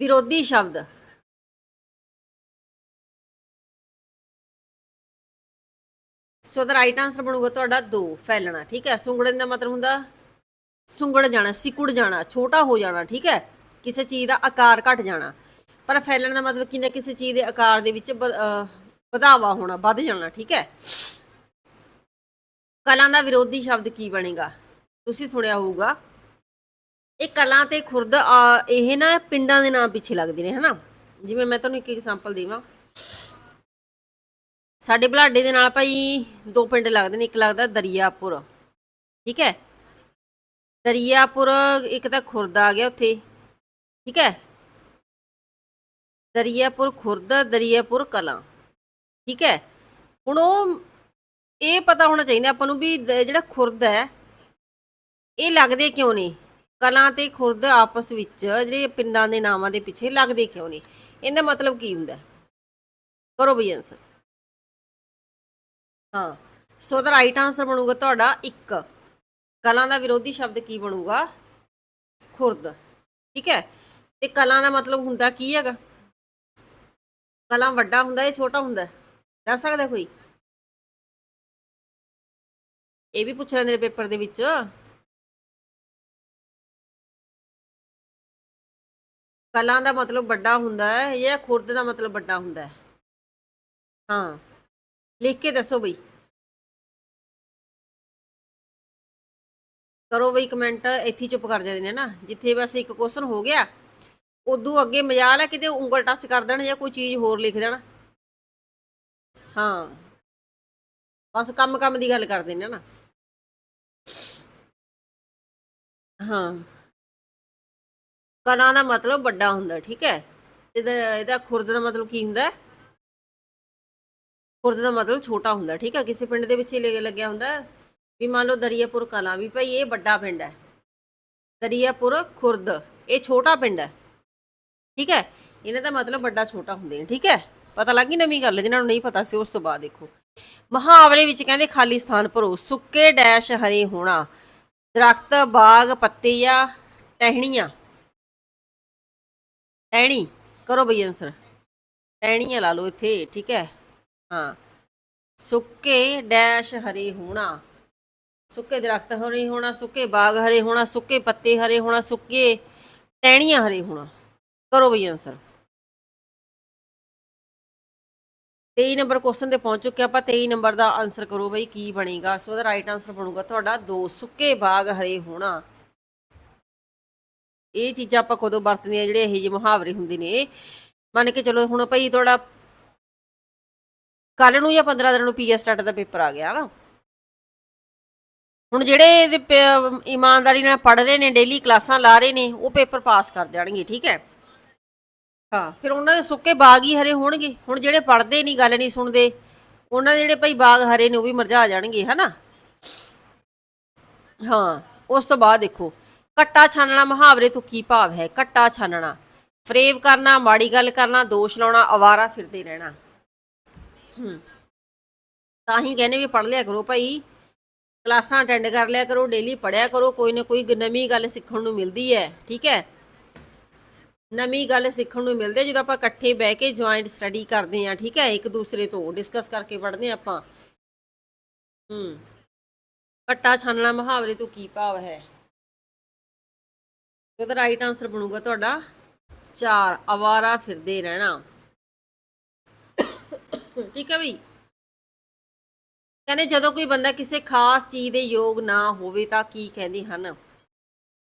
ਵਿਰੋਧੀ ਸ਼ਬਦ। ਸੋ ਦਾ ਰਾਈਟ ਆਨਸਰ ਬਣੂਗਾ ਤੁਹਾਡਾ 2 ਫੈਲਣਾ, ਠੀਕ ਹੈ? ਸੁੰਗੜਨ ਦਾ ਮਤਲਬ ਹੁੰਦਾ ਸੁੰਗੜ ਜਾਣਾ, ਸਿਕੁੜ ਜਾਣਾ, ਛੋਟਾ ਹੋ ਜਾਣਾ, ਠੀਕ ਹੈ? ਕਿਸੇ ਚੀਜ਼ ਦਾ ਆਕਾਰ ਘਟ ਜਾਣਾ। ਪਰ ਫੈਲਣ ਦਾ ਮਤਲਬ ਕੀ ਕਿਸੇ ਚੀਜ਼ ਦੇ ਆਕਾਰ ਦੇ ਵਿੱਚ ਵਧਾਵਾ ਹੋਣਾ, ਵੱਧ ਜਾਣਾ, ਠੀਕ ਹੈ? ਕਲਾ ਦਾ ਵਿਰੋਧੀ ਸ਼ਬਦ ਕੀ ਬਣੇਗਾ? ਤੁਸੀਂ ਸੁਣਿਆ ਹੋਊਗਾ। ਇਹ ਕਲਾ ਤੇ ਖੁਰਦ ਇਹ ਨਾ ਪਿੰਡਾਂ ਦੇ ਨਾਮ ਪਿੱਛੇ ਲੱਗਦੇ ਨੇ, ਹਨਾ? ਜਿਵੇਂ ਮੈਂ ਤੁਹਾਨੂੰ ਇੱਕ ਐਗਜ਼ਾਮਪਲ ਦੇਵਾਂ। ਸਾਡੇ ਬਲਾਡੇ ਦੇ ਨਾਲ ਭਾਈ ਦੋ ਪਿੰਡ ਲੱਗਦੇ ਨੇ, ਇੱਕ ਲੱਗਦਾ ਦਰਿਆਪੁਰ, ਠੀਕ ਹੈ? ਦਰਿਆਪੁਰ, ਇੱਕ ਤਾਂ ਖੁਰਦ ਆ ਗਿਆ ਉੱਥੇ। ਠੀਕ ਹੈ ਦਰਿਆਪੁਰ ਖੁਰਦ ਦਰਿਆਪੁਰ ਕਲਾਂ ਠੀਕ ਹੈ ਹੁਣ ਉਹ ਇਹ ਪਤਾ ਹੋਣਾ ਚਾਹੀਦਾ ਆਪਾਂ ਨੂੰ ਵੀ ਜਿਹੜਾ ਖੁਰਦ ਹੈ ਇਹ ਲੱਗਦੇ ਕਿਉਂ ਨੇ ਕਲਾਂ ਤੇ ਖੁਰਦ ਆਪਸ ਵਿੱਚ ਜਿਹੜੇ ਪਿੰਡਾਂ ਦੇ ਨਾਮਾਂ ਦੇ ਪਿੱਛੇ ਲੱਗਦੇ ਕਿਉਂ ਨੇ ਇਹਦਾ ਮਤਲਬ ਕੀ ਹੁੰਦਾ ਕਰੋ ਬਈ ਆਨਸਰ ਹਾਂ ਸੋ ਦਾ ਰਾਈਟ ਆਨਸਰ ਬਣੂਗਾ ਤੁਹਾਡਾ 1 ਕਲਾਂ ਦਾ ਵਿਰੋਧੀ ਸ਼ਬਦ ਕੀ ਬਣੂਗਾ ਖੁਰਦ ਠੀਕ ਹੈ ਤੇ ਕਲਾਂ ਦਾ ਮਤਲਬ ਹੁੰਦਾ ਕੀ ਹੈਗਾ? ਕਲਾ ਵੱਡਾ ਹੁੰਦਾ ਹੈ ਛੋਟਾ ਹੁੰਦਾ? ਦੱਸ ਸਕਦਾ ਕੋਈ? ਇਹ ਵੀ ਪੁੱਛ ਲੈਂਦੇ ਪੇਪਰ ਦੇ ਵਿੱਚ। ਕਲਾਂ ਦਾ ਮਤਲਬ ਵੱਡਾ ਹੁੰਦਾ ਹੈ ਜਾਂ ਖੁਰਦ ਦਾ ਮਤਲਬ ਵੱਡਾ ਹੁੰਦਾ ਹੈ? ਹਾਂ, ਲਿਖ ਕੇ ਦੱਸੋ ਬਈ। ਕਰੋ ਬਈ ਕਮੈਂਟ ਇੱਥੇ ਚੁੱਪ ਕਰ ਜਾਂਦੇ ਨੇ ਨਾ। ਜਿੱਥੇ ਬਸ ਇੱਕ ਕੁਐਸਚਨ ਹੋ ਗਿਆ। ਉਦੋਂ ਅੱਗੇ ਮਜਾਲ ਹੈ ਕਿਤੇ ਉਂਗਲ ਟੱਚ ਕਰ ਦੇਣ ਜਾਂ ਕੋਈ ਚੀਜ਼ ਹੋਰ ਲਿਖ ਦੇਣ। ਹਾਂ। ਬਸ ਕੰਮ ਕੰਮ ਦੀ ਗੱਲ ਕਰਦੇ ਨੇ ਨਾ। ਹਾਂ। ਕਲਾ ਦਾ ਮਤਲਬ ਵੱਡਾ ਹੁੰਦਾ, ਠੀਕ ਹੈ? ਇਹਦਾ ਇਹਦਾ ਖੁਰਦ ਦਾ ਮਤਲਬ ਕੀ ਹੁੰਦਾ? ਖੁਰਦ ਦਾ ਮਤਲਬ ਛੋਟਾ ਹੁੰਦਾ, ਠੀਕ ਹੈ? ਕਿਸੇ ਪਿੰਡ ਦੇ ਵਿੱਚ ਲੱਗਿਆ ਹੁੰਦਾ। ਵੀ ਮੰਨ ਲਓ ਦਰੀਆਪੁਰ ਕਲਾਂ, ਵੀ ਭਾਈ ਇਹ ਵੱਡਾ ਪਿੰਡ ਹੈ। ਦਰੀਆਪੁਰ ਖੁਰਦ, ਇਹ ਛੋਟਾ ਪਿੰਡ ਹੈ। ਠੀਕ ਹੈ? ਇਹਨਾਂ ਦਾ ਮਤਲਬ ਵੱਡਾ ਛੋਟਾ ਹੁੰਦੇ ਨੇ, ਠੀਕ ਹੈ? ਪਤਾ ਲੱਗ ਗਈ ਨਵੀਂ ਗੱਲ ਜਿਹਨਾਂ ਨੂੰ ਨਹੀਂ ਪਤਾ ਸੀ, ਉਸ ਤੋਂ ਬਾਅਦ ਦੇਖੋ। ਮੁਹਾਵਰੇ ਵਿੱਚ ਕਹਿੰਦੇ, ਖਾਲੀ ਸਥਾਨ ਭਰੋ, ਸੁੱਕੇ ਡੈਸ਼ ਹਰੇ ਹੋਣਾ, ਦਰਖਤ, ਬਾਗ ਪੱਤੇ ਜਾਂ ਟਹਿਣੀਆਂ। ਟਹਿਣੀ, ਕਰੋ ਬਈ ਆਨਸਰ ਟਹਿਣੀਆਂ ਲਾ ਲਓ ਇੱਥੇ, ਠੀਕ ਹੈ? ਹਾਂ। ਸੁੱਕੇ ਡੈਸ਼ ਹਰੇ ਹੋਣਾ, ਸੁੱਕੇ ਦਰਖਤ ਹਰੇ ਹੋਣਾ, ਸੁੱਕੇ ਬਾਗ ਹਰੇ ਹੋਣਾ, ਸੁੱਕੇ ਪੱਤੇ ਹਰੇ ਹੋਣਾ, ਸੁੱਕੇ ਟਹਿਣੀਆਂ ਹਰੇ ਹੋਣਾ। ਕਰੋ ਬਈ ਆਨਸਰ 23 ਨੰਬਰ ਕੁਐਸਚਨ ਤੇ ਪਹੁੰਚ ਚੁੱਕੇ ਆਪਾਂ 23 ਨੰਬਰ ਦਾ ਆਨਸਰ ਕਰੋ ਬਈ, ਕੀ ਬਣੇਗਾ? ਸੋ ਉਹਦਾ ਰਾਈਟ ਆਨਸਰ ਬਣੂਗਾ ਤੁਹਾਡਾ, ਦੋ ਸੁੱਕੇ ਬਾਗ ਹਰੇ ਹੋਣਾ। ਇਹ ਚੀਜ਼ਾਂ ਆਪਾਂ ਕਦੋਂ ਵਰਤਦੇ ਆ ਜਿਹੜੇ ਇਹੋ ਜਿਹੇ ਮੁਹਾਵਰੇ ਹੁੰਦੇ ਨੇ। ਮੰਨ ਕੇ ਚਲੋ ਹੁਣ ਭਈ ਤੁਹਾਡਾ ਕੱਲ ਨੂੰ ਜਾਂ 15 ਦਿਨ ਨੂੰ ਪੀਐਸ ਸਟਾਰਟ ਦਾ ਪੇਪਰ ਆ ਗਿਆ ਨਾ ਹੁਣ ਜਿਹੜੇ ਇਹਦੇ ਇਮਾਨਦਾਰੀ ਨਾਲ ਪੜ੍ਹ ਰਹੇ ਨੇ ਡੇਲੀ ਕਲਾਸਾਂ ਲਾ ਰਹੇ ਨੇ, ਉਹ ਪੇਪਰ ਪਾਸ ਕਰ ਜਾਣਗੇ, ਠੀਕ ਹੈ? ਹਾਂ। ਫਿਰ ਉਹਨਾਂ ਦੇ ਸੁੱਕੇ ਬਾਗ ਹੀ ਹਰੇ ਹੋਣਗੇ। ਹੁਣ ਜਿਹੜੇ ਪੜ੍ਹਦੇ ਨਹੀਂ, ਗੱਲ ਨਹੀਂ ਸੁਣਦੇ, ਉਹਨਾਂ ਦੇ ਜਿਹੜੇ ਭਾਈ ਬਾਗ ਹਰੇ ਨੇ, ਉਹ ਵੀ ਮਰਝਾ ਜਾਣਗੇ, ਹਨਾ? ਹਾਂ, ਉਸ ਤੋਂ ਬਾਅਦ ਦੇਖੋ ਕੱਟਾ ਛਾਨਣਾ ਮੁਹਾਵਰੇ ਤੋਂ ਕੀ ਭਾਵ ਹੈ? ਕੱਟਾ ਛਾਨਣਾ, ਫਰੇਵ ਕਰਨਾ, ਮਾੜੀ ਗੱਲ ਕਰਨਾ, ਦੋਸ਼ ਲਾਉਣਾ, ਅਵਾਰਾ ਫਿਰਦੇ ਰਹਿਣਾ। ਹੂੰ। ਤਾਂ ਹੀ ਕਹਿੰਦੇ ਵੀ ਪੜ੍ਹ ਲਿਆ ਕਰੋ ਭਾਈ, ਕਲਾਸਾਂ ਅਟੈਂਡ ਕਰ ਲਿਆ ਕਰੋ, ਡੇਲੀ ਪੜ੍ਹਿਆ ਕਰੋ, ਕੋਈ ਨਾ ਕੋਈ ਨਵੀਂ ਗੱਲ ਸਿੱਖਣ ਨੂੰ ਮਿਲਦੀ ਹੈ, ਠੀਕ ਹੈ? ਨਵੀਂ ਗੱਲ ਸਿੱਖਣ ਨੂੰ ਮਿਲਦੀ ਹੈ ਜਦੋਂ ਆਪਾਂ ਇਕੱਠੇ ਬਹਿ ਕੇ ਜੁਆਇੰਟ ਸਟੱਡੀ ਕਰਦੇ ਆ ਠੀਕ ਹੈ, ਇੱਕ ਦੂਸਰੇ ਤੋਂ ਡਿਸਕਸ ਕਰਕੇ ਪੜ੍ਹਦੇ ਹਾਂ ਆਪਾਂ। ਹੂੰ। ਕੱਟਾ ਛਾਨਣਾ ਮੁਹਾਵਰੇ ਤੋਂ ਕੀ ਭਾਵ ਹੈ? ਉਹਦਾ ਰਾਈਟ ਆਨਸਰ ਬਣੂਗਾ ਤੁਹਾਡਾ 4 ਅਵਾਰਾ ਫਿਰਦੇ ਰਹਿਣਾ। ਠੀਕ ਹੈ ਬਈ? ਕਹਿੰਦੇ ਜਦੋਂ ਕੋਈ ਬੰਦਾ ਕਿਸੇ ਖਾਸ ਚੀਜ਼ ਦੇ ਯੋਗ ਨਾ ਹੋਵੇ ਤਾਂ ਕੀ ਕਹਿੰਦੇ ਹਨ?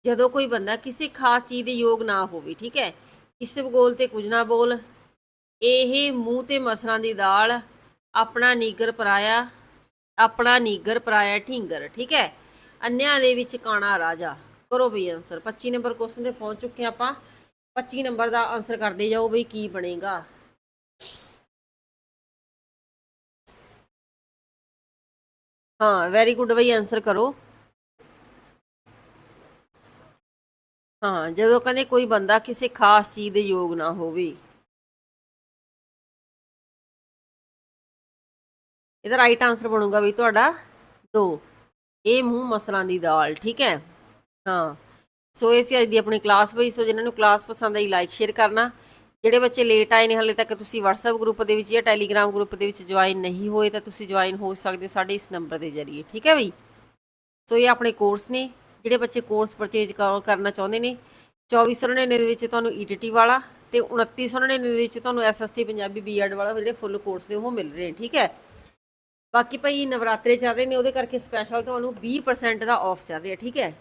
ਜਦੋਂ ਕੋਈ ਬੰਦਾ ਕਿਸੇ ਖਾਸ ਚੀਜ਼ ਦੇ ਯੋਗ ਨਾ ਹੋਵੇ, ਠੀਕ ਹੈ? ਇਸ ਬਗੋਲ ਤੇ ਕੁਝ ਨਾ ਬੋਲ। ਇਹ ਮੂੰਹ ਤੇ ਮਸਰਾਂ ਦੀ ਦਾਲ, ਆਪਣਾ ਨੀਗਰ ਪਰਾਇਆ, ਆਪਣਾ ਨੀਗਰ ਪਰਾਇਆ ਢੀਂਗਰ, ਠੀਕ ਹੈ? ਅੰਨਿਆਂ ਦੇ ਵਿੱਚ ਕਾਣਾ ਰਾਜਾ। ਕਰੋ ਬਈ ਆਨਸਰ 25 ਨੰਬਰ ਕੁਐਸਚਨ ਤੇ ਪਹੁੰਚ ਚੁੱਕੇ ਹਾਂ ਆਪਾਂ। 25 ਨੰਬਰ ਦਾ ਆਨਸਰ ਕਰਦੇ ਜਾਓ ਬਈ, ਕੀ ਬਣੇਗਾ? ਹਾਂ ਵੈਰੀ ਗੁੱਡ ਬਈ ਆਨਸਰ ਕਰੋ। ਹਾਂ, ਜਦੋਂ ਕਹਿੰਦੇ ਕੋਈ ਬੰਦਾ ਕਿਸੇ ਖਾਸ ਚੀਜ਼ ਦੇ ਯੋਗ ਨਾ ਹੋਵੇ। ਇਹਦਾ ਰਾਈਟ ਆਨਸਰ ਬਣੂਗਾ ਵੀ ਤੁਹਾਡਾ 2 ਇਹ ਮੂੰਹ ਮਸਲਾਂ ਦੀ ਦਾਲ, ਠੀਕ ਹੈ? ਹਾਂ। ਸੋ, ਇਹ ਸੀ ਅੱਜ ਦੀ ਆਪਣੀ ਕਲਾਸ ਬਈ। ਸੋ, ਜਿਨ੍ਹਾਂ ਨੂੰ ਕਲਾਸ ਪਸੰਦ ਆਈ ਲਾਈਕ ਸ਼ੇਅਰ ਕਰਨਾ। ਜਿਹੜੇ ਬੱਚੇ ਲੇਟ ਆਏ ਨੇ, ਹਾਲੇ ਤੱਕ ਤੁਸੀਂ WhatsApp ਗਰੁੱਪ ਦੇ ਵਿੱਚ ਜਾਂ Telegram ਗਰੁੱਪ ਦੇ ਵਿੱਚ ਜੁਆਇਨ ਨਹੀਂ ਹੋਏ, ਤਾਂ ਤੁਸੀਂ ਜੁਆਇਨ ਹੋ ਸਕਦੇ ਸਾਡੇ ਇਸ ਨੰਬਰ ਦੇ ਜ਼ਰੀਏ, ਠੀਕ ਹੈ ਬਈ? ਸੋ, ਇਹ ਆਪਣੇ ਕੋਰਸ ਨੇ। ਜਿਹੜੇ ਬੱਚੇ ਕੋਰਸ ਪਰਚੇਜ ਕਰਨਾ ਚਾਹੁੰਦੇ ਨੇ 2499 ਦੇ ਵਿੱਚ ਤੁਹਾਨੂੰ ETT ਵਾਲਾ ਤੇ 2999 ਦੇ ਵਿੱਚ ਤੁਹਾਨੂੰ SST ਪੰਜਾਬੀ ਬੀਐਡ ਵਾਲਾ ਜਿਹੜੇ ਫੁੱਲ ਕੋਰਸ ਨੇ ਉਹ ਮਿਲ ਰਹੇ ਨੇ, ਠੀਕ ਹੈ? ਬਾਕੀ ਭਾਈ ਨਵਰਾਤਰੇ ਚੱਲ ਰਹੇ ਨੇ, ਉਹਦੇ ਕਰਕੇ ਸਪੈਸ਼ਲ ਤੁਹਾਨੂੰ 20% ਦਾ ਆਫ ਚੱਲ ਰਿਹਾ, ਠੀਕ ਹੈ?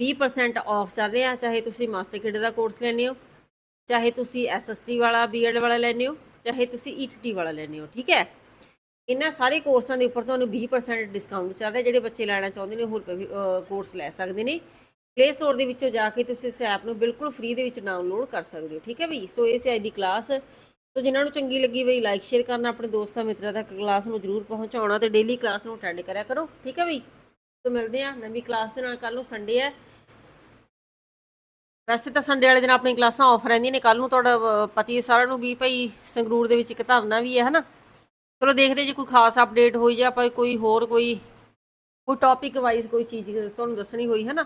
20% ਆਫ ਚੱਲ ਰਿਹਾ, ਚਾਹੇ ਤੁਸੀਂ ਮਾਸਟਰ ਕਿਡ ਦਾ ਕੋਰਸ ਲੈਣੇ ਹੋ, ਚਾਹੇ ਤੁਸੀਂ ਐਸਐਸਟੀ ਵਾਲਾ ਬੀਐਡ ਵਾਲਾ ਲੈਣੇ ਹੋ, ਚਾਹੇ ਤੁਸੀਂ ਈਟੀਟੀ ਵਾਲਾ ਲੈਣੇ ਹੋ, ਠੀਕ ਹੈ? ਇਹਨਾਂ ਸਾਰੇ ਕੋਰਸਾਂ ਦੇ ਉੱਪਰ ਤੁਹਾਨੂੰ 20% ਡਿਸਕਾਊਂਟ ਚੱਲ ਰਿਹਾ, ਜਿਹੜੇ ਬੱਚੇ ਲੈਣਾ ਚਾਹੁੰਦੇ ਨੇ, ਹੋਰ ਕੋਰਸ ਲੈ ਸਕਦੇ ਨੇ। ਪਲੇ ਸਟੋਰ ਦੇ ਵਿੱਚੋਂ ਜਾ ਕੇ ਤੁਸੀਂ ਇਸ ਐਪ ਨੂੰ ਬਿਲਕੁਲ ਫ੍ਰੀ ਦੇ ਵਿੱਚ ਡਾਊਨਲੋਡ ਕਰ ਸਕਦੇ ਹੋ, ਠੀਕ ਹੈ ਵੀ ਸੋ ਇਹ ਸੀ ਅੱਜ ਦੀ ਕਲਾਸ ਸੋ ਜਿਨ੍ਹਾਂ ਨੂੰ ਚੰਗੀ ਲੱਗੀ ਬਈ ਲਾਈਕ ਸ਼ੇਅਰ ਕਰਨਾ, ਆਪਣੇ ਦੋਸਤਾਂ, ਮਿੱਤਰਾਂ ਤੱਕ ਕਲਾਸ ਨੂੰ ਜਰੂਰ ਪਹੁੰਚਾਉਣਾ ਤੇ ਡੇਲੀ ਕਲਾਸ ਨੂੰ ਅਟੈਂਡ ਕਰਿਆ ਕਰੋ, ਠੀਕ ਹੈ ਵੀ ਸੋ ਮਿਲਦੇ ਆ ਨਵੀਂ ਕਲਾਸ ਦੇ ਨਾਲ ਕੱਲ ਨੂੰ ਸੰਡੇ ਹੈ। ਵੈਸੇ ਤਾਂ ਸੰਡੇ ਵਾਲੇ ਦਿਨ ਆਪਣੀ ਕਲਾਸਾਂ ਆਫ ਰਹਿੰਦੀਆਂ ਨੇ ਕੱਲ ਨੂੰ ਤੁਹਾਡਾ ਪਤੀ ਸਾਰਿਆਂ ਨੂੰ ਵੀ ਭਾਈ ਸੰਗਰੂਰ ਦੇ ਵਿੱਚ ਇੱਕ ਧਰਨਾ ਵੀ ਹੈ, ਹਨਾ? ਚਲੋ ਦੇਖਦੇ ਜੇ ਕੋਈ ਖਾਸ ਅਪਡੇਟ ਹੋਈ ਜਾਂ ਆਪਾਂ ਕੋਈ ਹੋਰ ਕੋਈ ਕੋਈ ਟੌਪਿਕ ਵਾਈਜ਼ ਕੋਈ ਚੀਜ਼ ਤੁਹਾਨੂੰ ਦੱਸਣੀ ਹੋਈ ਹੈ ਨਾ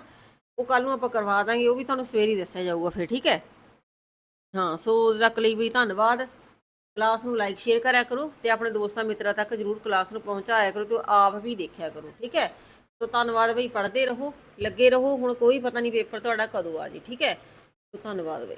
ਉਹ ਕੱਲ ਨੂੰ ਆਪਾਂ ਕਰਵਾ ਦਾਂਗੇ, ਉਹ ਵੀ ਤੁਹਾਨੂੰ ਸਵੇਰੇ ਹੀ ਦੱਸਿਆ ਜਾਊਗਾ ਫਿਰ, ਠੀਕ ਹੈ? ਹਾਂ, ਸੋ ਉਦੋਂ ਤੱਕ ਲਈ ਵੀ ਧੰਨਵਾਦ। ਕਲਾਸ ਨੂੰ ਲਾਈਕ ਸ਼ੇਅਰ ਕਰਿਆ ਕਰੋ ਤੇ ਆਪਣੇ ਦੋਸਤਾਂ ਮਿੱਤਰਾਂ ਤੱਕ ਜਰੂਰ ਕਲਾਸ ਨੂੰ ਪਹੁੰਚਾਇਆ ਕਰੋ ਤੇ ਆਪ ਵੀ ਦੇਖਿਆ ਕਰੋ, ਠੀਕ ਹੈ? ਸੋ ਧੰਨਵਾਦ ਬਈ, ਪੜ੍ਹਦੇ ਰਹੋ, ਲੱਗੇ ਰਹੋ। ਹੁਣ ਕੋਈ ਪਤਾ ਨਹੀਂ ਪੇਪਰ ਤੁਹਾਡਾ ਕਦੋਂ ਆ ਜੀ ਠੀਕ ਹੈ? ਸੋ ਧੰਨਵਾਦ ਬਈ।